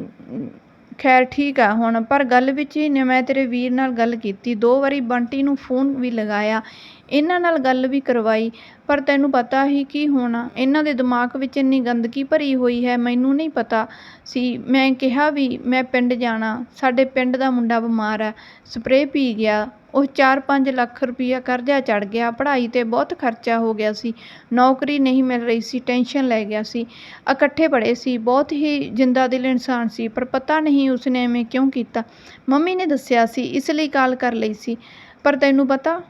ਖੈਰ ਠੀਕ ਆ ਹੁਣ, ਪਰ ਗੱਲ ਵਿੱਚ ਹੀ ਨੇ, ਮੈਂ ਤੇਰੇ ਵੀਰ ਨਾਲ ਗੱਲ ਕੀਤੀ, ਦੋ ਵਾਰੀ ਬੰਟੀ ਨੂੰ ਫੋਨ ਵੀ ਲਗਾਇਆ ਇਹਨਾਂ ਨਾਲ ਗੱਲ ਵੀ ਕਰਵਾਈ, ਪਰ ਤੈਨੂੰ ਪਤਾ ਹੀ ਕੀ ਹੋਣਾ ਇਹਨਾਂ ਦੇ ਦਿਮਾਗ ਵਿੱਚ ਇੰਨੀ ਗੰਦਗੀ ਭਰੀ ਹੋਈ ਹੈ, ਮੈਨੂੰ ਨਹੀਂ ਪਤਾ ਸੀ। ਮੈਂ ਕਿਹਾ ਵੀ ਮੈਂ ਪਿੰਡ ਜਾਣਾ, ਸਾਡੇ ਪਿੰਡ ਦਾ ਮੁੰਡਾ ਬਿਮਾਰ ਹੈ ਸਪਰੇਅ ਪੀ ਗਿਆ, ਉਹ 4-5 ਲੱਖ ਰੁਪਈਆ ਕਰਜ਼ਾ ਚੜ ਗਿਆ, ਪੜ੍ਹਾਈ 'ਤੇ ਬਹੁਤ ਖਰਚਾ ਹੋ ਗਿਆ ਸੀ, ਨੌਕਰੀ ਨਹੀਂ ਮਿਲ ਰਹੀ ਸੀ, ਟੈਨਸ਼ਨ ਲੈ ਗਿਆ ਸੀ, ਇਕੱਠੇ ਪੜ੍ਹੇ ਸੀ, ਬਹੁਤ ਹੀ ਜਿੰਦਾ ਦਿਲ ਇਨਸਾਨ ਸੀ, ਪਰ ਪਤਾ ਨਹੀਂ ਉਸਨੇ ਐਵੇਂ ਕਿਉਂ ਕੀਤਾ। ਮੰਮੀ ਨੇ ਦੱਸਿਆ ਸੀ, ਇਸ ਲਈ ਕਾਲ ਕਰ ਲਈ ਸੀ, ਪਰ ਤੈਨੂੰ ਪਤਾ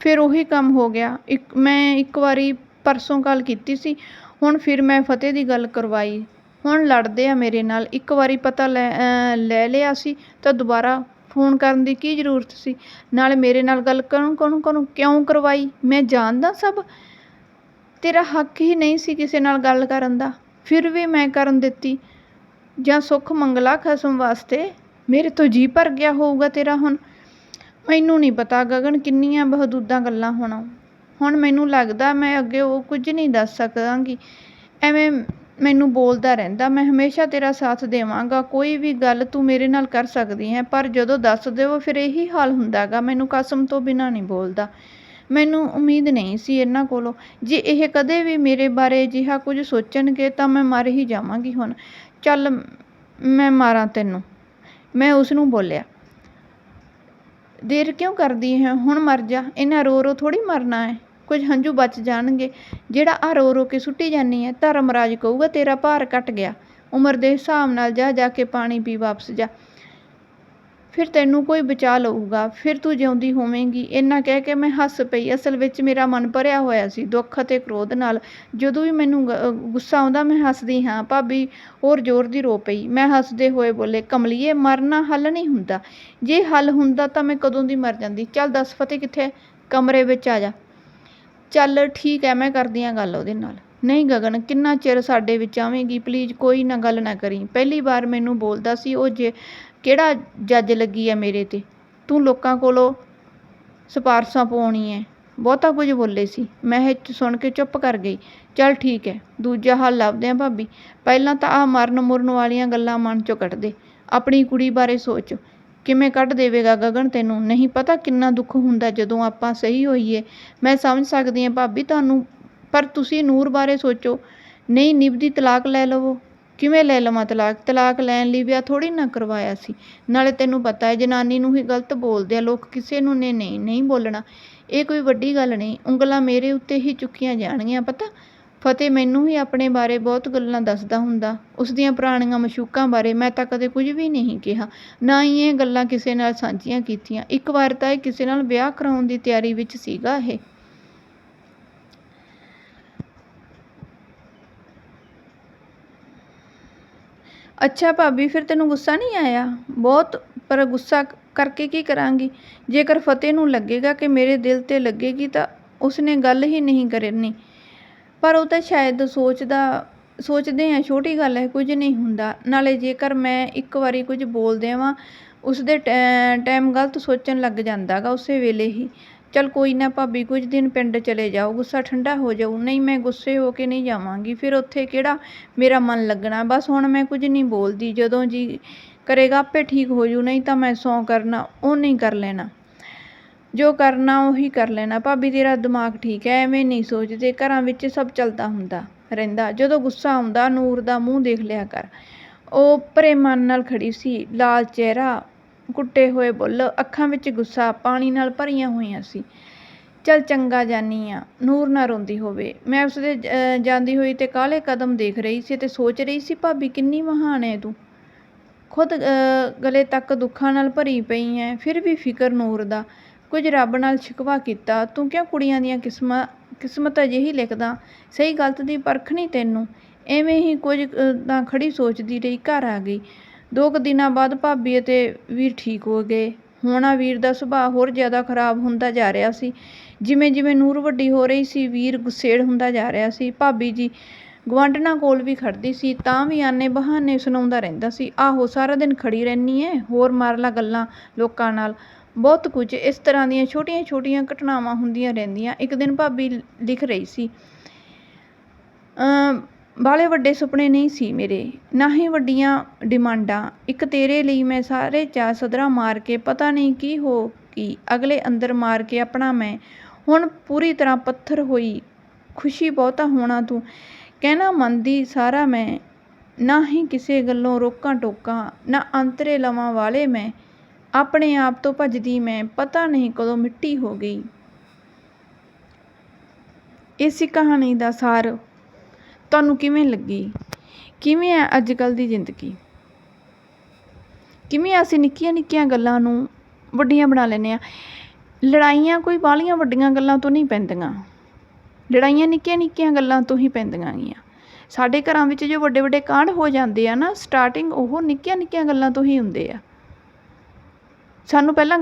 ਫਿਰ ਉਹੀ ਕੰਮ ਹੋ ਗਿਆ। ਇੱਕ, ਮੈਂ ਇੱਕ ਵਾਰੀ ਪਰਸੋਂ ਕਾਲ ਕੀਤੀ ਸੀ, ਹੁਣ ਫਿਰ ਮੈਂ ਫਤਿਹ ਦੀ ਗੱਲ ਕਰਵਾਈ। ਹੁਣ ਲੜਦੇ ਆ ਮੇਰੇ ਨਾਲ। ਇੱਕ ਵਾਰੀ ਪਤਾ ਲੈ ਲੈ ਲਿਆ ਸੀ ਤਾਂ ਦੁਬਾਰਾ ਫੋਨ ਕਰਨ ਦੀ ਕੀ ਜ਼ਰੂਰਤ ਸੀ? ਨਾਲ ਮੇਰੇ ਨਾਲ ਗੱਲ ਕੌਣ ਕੌਣ ਕੌਣ, ਕਿਉਂ ਕਰਵਾਈ? ਮੈਂ ਜਾਣਦਾ ਸਭ? ਤੇਰਾ ਹੱਕ ਹੀ ਨਹੀਂ ਸੀ ਕਿਸੇ ਨਾਲ ਗੱਲ ਕਰਨ ਦਾ। ਫਿਰ ਵੀ ਮੈਂ ਕਰਨ ਦਿੱਤੀ। ਜਾਂ ਸੁੱਖ ਮੰਗਲਾ ਖਸਮ ਵਾਸਤੇ? ਮੇਰੇ ਤੋਂ ਜੀ ਭਰ ਗਿਆ ਹੋਊਗਾ ਤੇਰਾ ਹੁਣ। ਮੈਨੂੰ ਨਹੀਂ ਪਤਾ ਗਗਨ ਕਿੰਨੀਆਂ ਬਹਦੂਦਾਂ ਗੱਲਾਂ ਹੋਣਾ। ਹੁਣ ਮੈਨੂੰ ਲੱਗਦਾ ਮੈਂ ਅੱਗੇ ਉਹ ਕੁਝ ਨਹੀਂ ਦੱਸ ਸਕਾਂਗੀ। ਐਵੇਂ ਮੈਨੂੰ ਬੋਲਦਾ ਰਹਿੰਦਾ, ਮੈਂ ਹਮੇਸ਼ਾ ਤੇਰਾ ਸਾਥ ਦੇਵਾਂਗਾ, ਕੋਈ ਵੀ ਗੱਲ ਤੂੰ ਮੇਰੇ ਨਾਲ ਕਰ ਸਕਦੀ ਹੈ, ਪਰ ਜਦੋਂ ਦੱਸ ਦੇਵੋ ਫਿਰ ਇਹੀ ਹਾਲ ਹੁੰਦਾਗਾ, ਮੈਨੂੰ ਕਸਮ ਤੋਂ ਬਿਨਾਂ ਨਹੀਂ ਬੋਲਦਾ। ਮੈਨੂੰ ਉਮੀਦ ਨਹੀਂ ਸੀ ਇਹਨਾਂ ਕੋਲੋਂ। ਜੇ ਇਹ ਕਦੇ ਵੀ ਮੇਰੇ ਬਾਰੇ ਅਜਿਹਾ ਕੁਝ ਸੋਚਣਗੇ ਤਾਂ ਮੈਂ ਮਰ ਹੀ ਜਾਵਾਂਗੀ ਹੁਣ। ਚੱਲ ਮੈਂ ਮਾਰਾਂ ਤੈਨੂੰ। ਮੈਂ ਉਸ ਨੂੰ ਬੋਲਿਆ। ਦੇਰ ਕਿਉਂ ਕਰਦੀ ਹੈ? ਹੁਣ ਮਰ ਜਾ। ਇਹਨਾਂ ਰੋ ਰੋ ਥੋੜੀ ਮਰਨਾ ਹੈ। ਕੁਝ ਹੰਝੂ ਬਚ ਜਾਣਗੇ। ਜਿਹੜਾ ਆ ਰੋ ਰੋ ਕੇ ਸੁੱਟੀ ਜਾਨੀ ਹੈ ਧਰਮਰਾਜ ਕਹੂਗਾ ਤੇਰਾ ਭਾਰ ਘਟ ਗਿਆ। ਉਮਰ ਦੇ ਹਿਸਾਬ ਨਾਲ ਜਾ ਜਾ ਕੇ ਪਾਣੀ ਪੀ ਵਾਪਸ ਜਾ। ਫਿਰ ਤੈਨੂੰ ਕੋਈ ਬਚਾ ਲਊਗਾ, ਫਿਰ ਤੂੰ ਜਿਉਂਦੀ ਹੋਵੇਂਗੀ। ਇੰਨਾ ਕਹਿ ਕੇ ਮੈਂ ਹੱਸ ਪਈ। ਅਸਲ ਵਿੱਚ ਮੇਰਾ ਮਨ ਭਰਿਆ ਹੋਇਆ ਸੀ ਦੁੱਖ ਅਤੇ ਕ੍ਰੋਧ ਨਾਲ। ਜਦੋਂ ਵੀ ਮੈਨੂੰ ਗ- ਗੁੱਸਾ ਆਉਂਦਾ ਮੈਂ ਹੱਸਦੀ ਹਾਂ। ਭਾਬੀ ਹੋਰ ਜ਼ੋਰ ਦੀ ਰੋ ਪਈ। ਮੈਂ ਹੱਸਦੇ ਹੋਏ ਬੋਲੇ, ਕਮਲੀਏ, ਮਰਨਾ ਹੱਲ ਨਹੀਂ ਹੁੰਦਾ। ਜੇ ਹੱਲ ਹੁੰਦਾ ਤਾਂ ਮੈਂ ਕਦੋਂ ਦੀ ਮਰ ਜਾਂਦੀ? ਚੱਲ ਦੱਸ, ਫਤਿਹ ਕਿੱਥੇ ਕਮਰੇ ਵਿੱਚ ਆ ਜਾ। ਚੱਲ ਠੀਕ ਹੈ, ਮੈਂ ਕਰਦੀ ਹਾਂ ਗੱਲ ਉਹਦੇ ਨਾਲ। ਨਹੀਂ ਗਗਨ, ਕਿੰਨਾ ਚਿਰ ਸਾਡੇ ਵਿੱਚ ਆਵੇਂਗੀ? ਪਲੀਜ਼ ਕੋਈ ਨਾ ਗੱਲ ਨਾ ਕਰੀ। ਪਹਿਲੀ ਵਾਰ ਮੈਨੂੰ ਬੋਲਦਾ ਸੀ, ਉਹ ਜੇ, ਕਿਹੜਾ ਜੱਜ ਲੱਗੀ ਹੈ ਮੇਰੇ ਤੇ? ਤੂੰ ਲੋਕਾਂ ਕੋਲੋਂ ਸਿਫਾਰਸ਼ਾਂ ਪਵਾਉਣੀ ਹੈ ਬਹੁਤਾ ਕੁਝ ਬੋਲੇ ਸੀ। ਮੈਂ ਇਹ ਸੁਣ ਕੇ ਚੁੱਪ ਕਰ ਗਈ। ਚੱਲ ਠੀਕ ਹੈ ਦੂਜਾ ਹੱਲ ਲੱਭਦੇ ਆਂ ਭਾਬੀ। ਪਹਿਲਾਂ ਤਾਂ ਆਹ ਮਰਨ ਮੁਰਨ ਵਾਲੀਆਂ ਗੱਲਾਂ ਮਨ ਚੋਂ ਕੱਢ ਦੇ। ਆਪਣੀ ਕੁੜੀ ਬਾਰੇ ਸੋਚ। ਕਿਵੇਂ ਕੱਢ ਦੇਵੇਗਾ ਗਗਨ ਤੈਨੂੰ? ਨਹੀਂ ਪਤਾ ਕਿੰਨਾ ਦੁੱਖ ਹੁੰਦਾ ਜਦੋਂ ਆਪਾਂ ਸਹੀ ਹੋਈਏ। ਮੈਂ ਸਮਝ ਸਕਦੀ ਹਾਂ ਭਾਬੀ, ਤੁਹਾਨੂੰ ਪਰ ਤੁਸੀਂ ਨੂਰ ਬਾਰੇ ਸੋਚੋ। ਨਹੀਂ, ਨਿਭਦੀ ਤਲਾਕ ਲੈ ਲਵੋ। ਕਿਵੇਂ ਲੈ ਲਵਾਂ ਤਲਾਕ? ਤਲਾਕ ਲੈਣ ਲਈ ਵਿਆਹ ਥੋੜੀ ਨਾ ਕਰਵਾਇਆ ਸੀ। ਨਾਲੇ ਤੈਨੂੰ ਪਤਾ ਹੈ, ਜਨਾਨੀ ਨੂੰ ਹੀ ਗਲਤ ਬੋਲਦੇ ਆ ਲੋਕ। ਕਿਸੇ ਨੂੰ ਨੇ ਨਹੀਂ ਨਹੀਂ ਬੋਲਣਾ। ਇਹ ਕੋਈ ਵੱਡੀ ਗੱਲ ਨਹੀਂ। ਉਂਗਲਾਂ ਮੇਰੇ ਉੱਤੇ ਹੀ ਚੁੱਕੀਆਂ ਜਾਣਗੀਆਂ, ਪਤਾ? ਫਤਿਹ ਮੈਨੂੰ ਹੀ ਆਪਣੇ ਬਾਰੇ ਬਹੁਤ ਗੱਲਾਂ ਦੱਸਦਾ ਹੁੰਦਾ। ਉਸ ਦੀਆਂ ਪੁਰਾਣੀਆਂ ਮਸ਼ੂਕਾਂ ਬਾਰੇ ਮੈਂ ਤਾਂ ਕਦੇ ਕੁਝ ਵੀ ਨਹੀਂ ਕਿਹਾ। ਨਾ ਹੀ ਇਹ ਗੱਲਾਂ ਕਿਸੇ ਨਾਲ ਸਾਂਝੀਆਂ ਕੀਤੀਆਂ। ਇੱਕ ਵਾਰ ਤਾਂ ਇਹ ਕਿਸੇ ਨਾਲ ਵਿਆਹ ਕਰਾਉਣ ਦੀ ਤਿਆਰੀ ਵਿੱਚ ਸੀਗਾ ਇਹ। ਅੱਛਾ ਭਾਬੀ, ਫਿਰ ਤੈਨੂੰ ਗੁੱਸਾ ਨਹੀਂ ਆਇਆ? ਬਹੁਤ, ਪਰ ਗੁੱਸਾ ਕਰਕੇ ਕੀ ਕਰਾਂਗੀ? ਜੇਕਰ ਫਤਿਹ ਨੂੰ ਲੱਗੇਗਾ ਕਿ ਮੇਰੇ ਦਿਲ ਤੇ ਲੱਗੇਗੀ ਤਾਂ ਉਸਨੇ ਗੱਲ ਹੀ ਨਹੀਂ ਕਰਨੀ। ਪਰ ਉਹ ਤਾਂ ਸ਼ਾਇਦ ਸੋਚਦਾ, ਸੋਚਦੇ ਆ, ਛੋਟੀ ਗੱਲ ਹੈ, ਕੁਝ ਨਹੀਂ ਹੁੰਦਾ। ਨਾਲੇ ਜੇਕਰ ਮੈਂ ਇੱਕ ਵਾਰੀ ਕੁਝ ਬੋਲ ਦੇਵਾਂ, ਉਸਦੇ ਟਾਈਮ ਗਲਤ ਸੋਚਣ ਲੱਗ ਜਾਂਦਾਗਾ ਉਸੇ ਵੇਲੇ ਹੀ। ਚਲ ਕੋਈ ਨਾ ਭਾਬੀ, ਕੁਝ ਦਿਨ ਪਿੰਡ ਚਲੇ ਜਾਓ, ਗੁੱਸਾ ਠੰਡਾ ਹੋ ਜਾਊ। ਨਹੀਂ, ਮੈਂ ਗੁੱਸੇ ਹੋ ਕੇ ਨਹੀਂ ਜਾਵਾਂਗੀ। ਫਿਰ ਉੱਥੇ ਕਿਹੜਾ ਮੇਰਾ ਮਨ ਲੱਗਣਾ? ਬਸ ਹੁਣ ਮੈਂ ਕੁਝ ਨਹੀਂ ਬੋਲਦੀ। ਜਦੋਂ ਜੀ ਕਰੇਗਾ, ਆਪੇ ਠੀਕ ਹੋ ਜੂ, ਨਹੀਂ ਤਾਂ ਮੈਂ ਸੌ ਕਰਨਾ, ਉਹ ਨਹੀਂ ਕਰ ਲੈਣਾ। ਜੋ ਕਰਨਾ, ਉਹੀ ਕਰ ਲੈਣਾ। ਭਾਬੀ, ਤੇਰਾ ਦਿਮਾਗ ਠੀਕ ਹੈ, ਐਵੇਂ ਨਹੀਂ ਸੋਚਦੇ। ਘਰਾਂ ਵਿੱਚ ਸਭ ਚੱਲਦਾ ਹੁੰਦਾ, ਰਹਿੰਦਾ। ਜਦੋਂ ਗੁੱਸਾ ਆਉਂਦਾ, ਨੂਰ ਦਾ ਮੂੰਹ ਦੇਖ ਲਿਆ ਕਰ। ਉਹ ਭਰੇ ਮਨ ਨਾਲ ਖੜੀ ਸੀ। ਲਾਲ ਚਿਹਰਾ ਕੁੱਟੇ ਹੋਏ ਬੁੱਲ ਅੱਖਾਂ ਵਿੱਚ ਗੁੱਸਾ ਪਾਣੀ ਨਾਲ ਭਰੀਆਂ ਹੋਈਆਂ ਸੀ। ਚੱਲ ਚੰਗਾ ਜਾਨੀ ਆ ਨੂਰ ਨਾ ਰੋਂਦੀ ਹੋਵੇ। ਮੈਂ ਉਸਦੇ ਅਹ, ਜਾਂਦੀ ਹੋਈ ਤੇ ਕਾਲੇ ਕਦਮ ਦੇਖ ਰਹੀ ਸੀ ਤੇ ਸੋਚ ਰਹੀ ਸੀ ਭਾਬੀ ਕਿੰਨੀ ਮਹਾਨ ਹੈ ਤੂੰ। ਖੁਦ ਗਲੇ ਤੱਕ ਦੁੱਖਾਂ ਨਾਲ ਭਰੀ ਪਈ ਐ ਫਿਰ ਵੀ ਫਿਕਰ ਨੂਰ ਦਾ। ਕੁਝ ਰੱਬ ਨਾਲ ਸ਼ਿਕਵਾ ਕੀਤਾ। ਤੂੰ ਕਿਉਂ ਕੁੜੀਆਂ ਦੀਆਂ ਕਿਸਮਾਂ ਕਿਸਮਤ ਅਜਿਹੀ ਲਿਖਦਾ? ਸਹੀ ਗਲਤ ਦੀ ਪਰਖ ਨਹੀਂ ਤੈਨੂੰ। ਐਵੇਂ ਹੀ ਕੁਝ ਤਾਂ ਖੜੀ ਸੋਚਦੀ ਰਹੀ ਘਰ ਆ ਗਈ। ਦੋ ਕੁ ਦਿਨਾਂ ਬਾਅਦ ਭਾਬੀ ਅਤੇ ਵੀਰ ਠੀਕ ਹੋ ਗਏ। ਹੋਣਾ ਵੀਰ ਦਾ ਸੁਭਾਅ ਹੋਰ ਜ਼ਿਆਦਾ ਖਰਾਬ ਹੁੰਦਾ ਜਾ ਰਿਹਾ ਸੀ। ਜਿਵੇਂ ਜਿਵੇਂ ਨੂਰ ਵੱਡੀ ਹੋ ਰਹੀ ਸੀ, ਵੀਰ ਗੁੱਸੇੜ ਹੁੰਦਾ ਜਾ ਰਿਹਾ ਸੀ। ਭਾਬੀ ਜੀ ਗੁਆਂਢਣਾਂ ਕੋਲ ਵੀ ਖੜਦੀ ਸੀ, ਤਾਂ ਵੀ ਆਨੇ ਬਹਾਨੇ ਸੁਣਾਉਂਦਾ ਰਹਿੰਦਾ ਸੀ। ਆਹੋ, ਸਾਰਾ ਦਿਨ ਖੜੀ ਰਹਿਨੀ ਐ, ਹੋਰ ਮਾਰ ਲਾ ਗੱਲਾਂ ਲੋਕਾਂ ਨਾਲ। ਬਹੁਤ ਕੁਝ ਇਸ ਤਰ੍ਹਾਂ ਦੀਆਂ ਛੋਟੀਆਂ ਛੋਟੀਆਂ ਘਟਨਾਵਾਂ ਹੁੰਦੀਆਂ ਰਹਿੰਦੀਆਂ। ਇੱਕ ਦਿਨ ਭਾਬੀ ਲਿਖ ਰਹੀ ਸੀ ਅਮ ਬਾਲੇ ਵੱਡੇ ਸੁਪਨੇ ਨਹੀਂ ਸੀ ਮੇਰੇ। ਨਾ ਹੀ ਵੱਡੀਆਂ ਡਿਮਾਂਡਾਂ। ਇੱਕ ਤੇਰੇ ਲਈ ਮੈਂ ਸਾਰੇ ਚਾਅ ਸਦਰਾਂ ਮਾਰ ਕੇ ਪਤਾ ਨਹੀਂ ਕੀ ਹੋ ਕੀ ਅਗਲੇ ਅੰਦਰ ਮਾਰ ਕੇ ਆਪਣਾ ਮੈਂ। ਹੁਣ ਪੂਰੀ ਤਰ੍ਹਾਂ ਪੱਥਰ ਹੋਈ। ਖੁਸ਼ੀ ਬਹੁਤਾ ਹੋਣਾ ਤੂੰ। ਕਹਿਣਾ ਮੰਨਦੀ ਸਾਰਾ ਮੈਂ। ਨਾ ਹੀ ਕਿਸੇ ਗੱਲੋਂ ਰੋਕਾਂ ਟੋਕਾਂ। ਨਾ ਅੰਤਰੇ ਲਵਾਂ ਵਾਲੇ ਮੈਂ। ਆਪਣੇ ਆਪ ਤੋਂ ਭੱਜਦੀ ਮੈਂ। ਪਤਾ ਨਹੀਂ ਕਦੋਂ ਮਿੱਟੀ ਹੋ ਗਈ। ਇਸੇ ਕਹਾਣੀ ਦਾ ਸਾਰ ਤੁਹਾਨੂੰ ਕਿਵੇਂ ਲੱਗੀ? ਕਿਵੇਂ ਹੈ ਅੱਜ ਕੱਲ੍ਹ ਦੀ ਜ਼ਿੰਦਗੀ? ਕਿਵੇਂ ਅਸੀਂ ਨਿੱਕੀਆਂ ਨਿੱਕੀਆਂ ਗੱਲਾਂ ਨੂੰ ਵੱਡੀਆਂ ਬਣਾ ਲੈਂਦੇ ਹਾਂ? ਲੜਾਈਆਂ ਕੋਈ ਬਾਹਲੀਆਂ ਵੱਡੀਆਂ ਗੱਲਾਂ ਤੋਂ ਨਹੀਂ ਪੈਂਦੀਆਂ। ਲੜਾਈਆਂ ਨਿੱਕੀਆਂ ਨਿੱਕੀਆਂ ਗੱਲਾਂ ਤੋਂ ਹੀ ਪੈਂਦੀਆਂ ਗੀਆਂ। ਸਾਡੇ ਘਰਾਂ ਵਿੱਚ ਜੋ ਵੱਡੇ ਵੱਡੇ ਕਾਂਡ ਹੋ ਜਾਂਦੇ ਆ ਨਾ ਸਟਾਰਟਿੰਗ ਉਹ ਨਿੱਕੀਆਂ ਨਿੱਕੀਆਂ ਗੱਲਾਂ ਤੋਂ ਹੀ ਹੁੰਦੇ ਆ। ਸਾਨੂੰ ਪਹਿਲਾਂ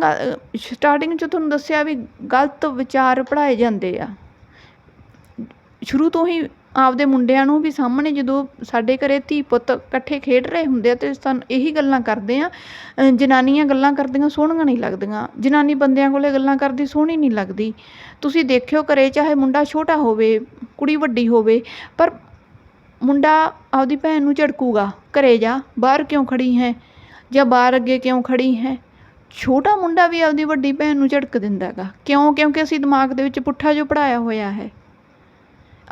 ਸਟਾਰਟਿੰਗ 'ਚ ਤੁਹਾਨੂੰ ਦੱਸਿਆ ਵੀ ਗਲਤ ਵਿਚਾਰ ਪੜ੍ਹਾਏ ਜਾਂਦੇ ਆ। ਸ਼ੁਰੂ ਤੋਂ ਹੀ ਆਪਦੇ ਮੁੰਡਿਆਂ ਨੂੰ ਵੀ ਸਾਹਮਣੇ ਜਦੋਂ ਸਾਡੇ ਘਰੇ ਧੀ ਪੁੱਤ ਇਕੱਠੇ ਖੇਡ ਰਹੇ ਹੁੰਦੇ ਆ ਤੇ ਸਾਨੂੰ ਇਹੀ ਗੱਲਾਂ ਕਰਦੇ ਆ ਜਨਾਨੀਆਂ ਗੱਲਾਂ ਕਰਦੀਆਂ ਸੋਹਣੀਆਂ ਨਹੀਂ ਲੱਗਦੀਆਂ, ਜਨਾਨੀ ਬੰਦਿਆਂ ਕੋਲੇ ਗੱਲਾਂ ਕਰਦੀ ਸੋਹਣੀ ਨਹੀਂ ਲੱਗਦੀ। ਤੁਸੀਂ ਦੇਖਿਓ ਘਰੇ ਚਾਹੇ ਮੁੰਡਾ ਛੋਟਾ ਹੋਵੇ, ਕੁੜੀ ਵੱਡੀ ਹੋਵੇ, ਪਰ ਮੁੰਡਾ ਆਪਦੀ ਭੈਣ ਨੂੰ ਝੜਕੂਗਾ, ਘਰੇ ਜਾ, ਬਾਹਰ ਕਿਉਂ ਖੜੀ ਹੈ? ਜਾਂ ਬਾਹਰ ਅੱਗੇ ਕਿਉਂ ਖੜੀ ਹੈ? ਛੋਟਾ ਮੁੰਡਾ ਵੀ ਆਪਦੀ ਵੱਡੀ ਭੈਣ ਨੂੰ ਝੜਕ ਦਿੰਦਾ ਹੈਗਾ। ਕਿਉਂ? ਕਿਉਂਕਿ ਅਸੀਂ ਦਿਮਾਗ ਦੇ ਵਿੱਚ ਪੁੱਠਾ ਜੋ ਪੜਾਇਆ ਹੋਇਆ ਹੈ।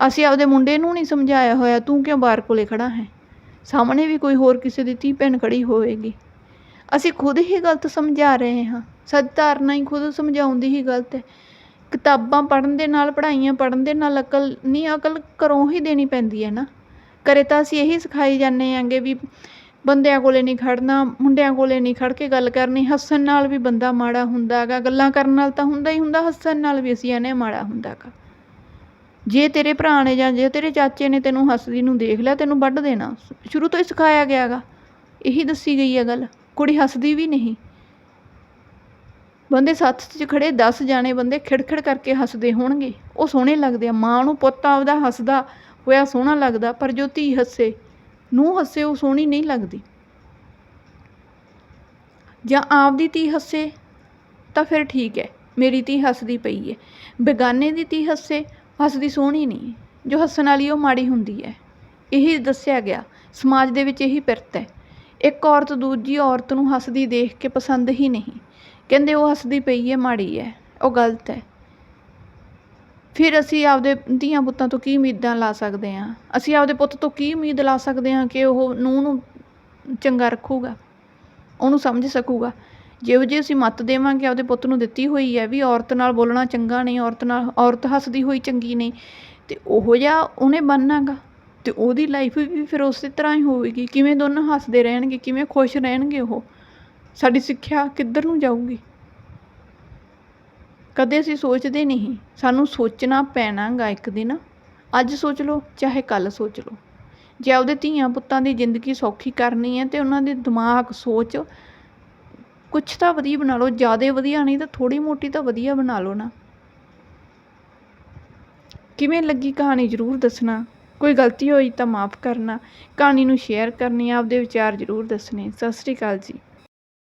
ਅਸੀਂ ਆਪਦੇ ਮੁੰਡੇ ਨੂੰ ਨਹੀਂ ਸਮਝਾਇਆ ਹੋਇਆ, ਤੂੰ ਕਿਉਂ ਬਾਹਰ ਕੋਲੇ ਖੜਾ ਹੈ? ਸਾਹਮਣੇ ਵੀ ਕੋਈ ਹੋਰ ਕਿਸੇ ਦੀ ਧੀ ਭੈਣ ਖੜੀ ਹੋਵੇਗੀ। ਅਸੀਂ ਖੁਦ ਹੀ ਗਲਤ ਸਮਝਾ ਰਹੇ ਹਾਂ। ਸਦ ਧਾਰਨਾ ਹੀ ਖੁਦ ਸਮਝਾਉਂਦੀ ਹੀ ਗਲਤ ਹੈ। ਕਿਤਾਬਾਂ ਪੜ੍ਹਨ ਦੇ ਨਾਲ, ਪੜ੍ਹਾਈਆਂ ਪੜ੍ਹਨ ਦੇ ਨਾਲ ਅਕਲ ਨਹੀਂ, ਅਕਲ ਘਰੋਂ ਹੀ ਦੇਣੀ ਪੈਂਦੀ ਹੈ ਨਾ। ਘਰੇ ਤਾਂ ਅਸੀਂ ਇਹੀ ਸਿਖਾਈ ਜਾਂਦੇ ਆਂਗੇ ਵੀ ਬੰਦਿਆਂ ਕੋਲੇ ਨਹੀਂ ਖੜਨਾ ਮੁੰਡਿਆਂ ਕੋਲੇ ਨਹੀਂ ਖੜ ਕੇ ਗੱਲ ਕਰਨੀ, ਹੱਸਣ ਨਾਲ ਵੀ ਬੰਦਾ ਮਾੜਾ ਹੁੰਦਾ ਹੈਗਾ ਗੱਲਾਂ ਕਰਨ ਨਾਲ ਤਾਂ ਹੁੰਦਾ ਹੀ ਹੁੰਦਾ, ਹੱਸਣ ਨਾਲ ਵੀ ਅਸੀਂ ਇਹਨੇ ਮਾੜਾ ਹੁੰਦਾ ਹੈਗਾ ਜੇ ਤੇਰੇ ਭਰਾ ਨੇ ਜਾਂ ਜੇ ਤੇਰੇ ਚਾਚੇ ਨੇ ਤੈਨੂੰ ਹੱਸਦੀ ਨੂੰ ਦੇਖ ਲਿਆ, ਤੈਨੂੰ ਵੱਢ ਦੇਣਾ। ਸ਼ੁਰੂ ਤੋਂ ਹੀ ਸਿਖਾਇਆ ਗਿਆ ਗਾ ਇਹੀ ਦੱਸੀ ਗਈ ਹੈ ਗੱਲ। ਕੁੜੀ ਹੱਸਦੀ ਵੀ ਨਹੀਂ। ਬੰਦੇ ਸੱਥ 'ਚ ਖੜੇ 10 ਜਾਣੇ ਬੰਦੇ ਖਿੜਖਿੜ ਕਰਕੇ ਹੱਸਦੇ ਹੋਣਗੇ। ਉਹ ਸੋਹਣੇ ਲੱਗਦੇ ਆ। ਮਾਂ ਨੂੰ ਪੁੱਤ ਆਪਦਾ ਹੱਸਦਾ ਹੋਇਆ ਸੋਹਣਾ ਲੱਗਦਾ, ਪਰ ਜੋ ਧੀ ਹੱਸੇ ਨੂੰ ਹੱਸੇ, ਉਹ ਸੋਹਣੀ ਨਹੀਂ ਲੱਗਦੀ। ਜਾਂ ਆਪਦੀ ਧੀ ਹੱਸੇ, ਤਾਂ ਫਿਰ ਠੀਕ ਹੈ। ਮੇਰੀ ਧੀ ਹੱਸਦੀ ਪਈ ਹੈ। ਬੇਗਾਨੇ ਦੀ ਧੀ ਹੱਸੇ ਹੱਸਦੀ ਸੋਹਣੀ ਨਹੀਂ ਜੋ ਹੱਸਣ ਵਾਲੀ ਉਹ ਮਾੜੀ ਹੁੰਦੀ ਹੈ ਇਹੀ ਦੱਸਿਆ ਗਿਆ। ਸਮਾਜ ਦੇ ਵਿੱਚ ਇਹੀ ਪਿਰਤ ਹੈ ਇੱਕ ਔਰਤ ਦੂਜੀ ਔਰਤ ਨੂੰ ਹੱਸਦੀ ਦੇਖ ਕੇ ਪਸੰਦ ਹੀ ਨਹੀਂ। ਕਹਿੰਦੇ ਉਹ ਹੱਸਦੀ ਪਈ ਹੈ ਮਾੜੀ ਹੈ ਉਹ ਗਲਤ ਹੈ ਫਿਰ ਅਸੀਂ ਆਪਦੇ ਧੀਆਂ ਪੁੱਤਾਂ ਤੋਂ ਕੀ ਉਮੀਦਾਂ ਲਾ ਸਕਦੇ ਹਾਂ ਅਸੀਂ ਆਪਦੇ ਪੁੱਤ ਤੋਂ ਕੀ ਉਮੀਦ ਲਾ ਸਕਦੇ ਹਾਂ ਕਿ ਉਹ ਨੂੰਹ ਨੂੰ ਚੰਗਾ ਰੱਖੂਗਾ? ਉਹਨੂੰ ਸਮਝ ਸਕੂਗਾ? ਜਿਹੋ ਜਿਹੀ ਅਸੀਂ ਮੱਤ ਦੇਵਾਂਗੇ, ਆਪਦੇ ਪੁੱਤ ਨੂੰ ਦਿੱਤੀ ਹੋਈ ਹੈ ਵੀ ਔਰਤ ਨਾਲ ਬੋਲਣਾ ਚੰਗਾ ਨਹੀਂ, ਔਰਤ ਨਾਲ, ਔਰਤ ਹੱਸਦੀ ਹੋਈ ਚੰਗੀ ਨਹੀਂ, ਤੇ ਉਹੋ ਜਿਹਾ ਉਹਨੇ ਬਣਨਾਗਾ। ਤੇ ਉਹਦੀ ਲਾਈਫ ਵੀ ਫਿਰ ਉਸੇ ਤਰ੍ਹਾਂ ਹੀ ਹੋਵੇਗੀ। ਕਿਵੇਂ ਦੋਨੋਂ ਹੱਸਦੇ ਰਹਿਣਗੇ, ਕਿਵੇਂ ਖੁਸ਼ ਰਹਿਣਗੇ ਉਹ? ਸਾਡੀ ਸਿੱਖਿਆ ਕਿੱਧਰ ਨੂੰ ਜਾਊਗੀ? ਕਦੇ ਅਸੀਂ ਸੋਚਦੇ ਨਹੀਂ। ਸਾਨੂੰ ਸੋਚਣਾ ਪੈਣਾਗਾ ਇੱਕ ਦਿਨ। ਅੱਜ ਸੋਚ ਲਓ, ਚਾਹੇ ਕੱਲ ਸੋਚ ਲਓ। ਜੇ ਆਪਦੇ ਧੀਆਂ ਪੁੱਤਾਂ ਦੀ ਜ਼ਿੰਦਗੀ ਸੌਖੀ ਕਰਨੀ ਹੈ, ਤੇ ਉਹਨਾਂ ਦੇ ਦਿਮਾਗ ਸੋਚ ਕੁਛ ਤਾਂ ਵਧੀਆ ਬਣਾ ਲਓ, ਜ਼ਿਆਦਾ ਵਧੀਆ ਨਹੀਂ ਤਾਂ ਥੋੜੀ ਮੋਟੀ ਤਾਂ ਵਧੀਆ ਬਣਾ ਲਓ ਨਾ। ਕਿਵੇਂ ਲੱਗੀ ਕਹਾਣੀ ਜ਼ਰੂਰ ਦੱਸਣਾ। ਕੋਈ ਗਲਤੀ ਹੋਈ ਤਾਂ ਮਾਫ ਕਰਨਾ। ਕਹਾਣੀ ਨੂੰ ਸ਼ੇਅਰ ਕਰਨੀ, ਆਪਦੇ ਵਿਚਾਰ ਜ਼ਰੂਰ ਦੱਸਣੇ। ਸਤਿ ਸ੍ਰੀ ਅਕਾਲ ਜੀ।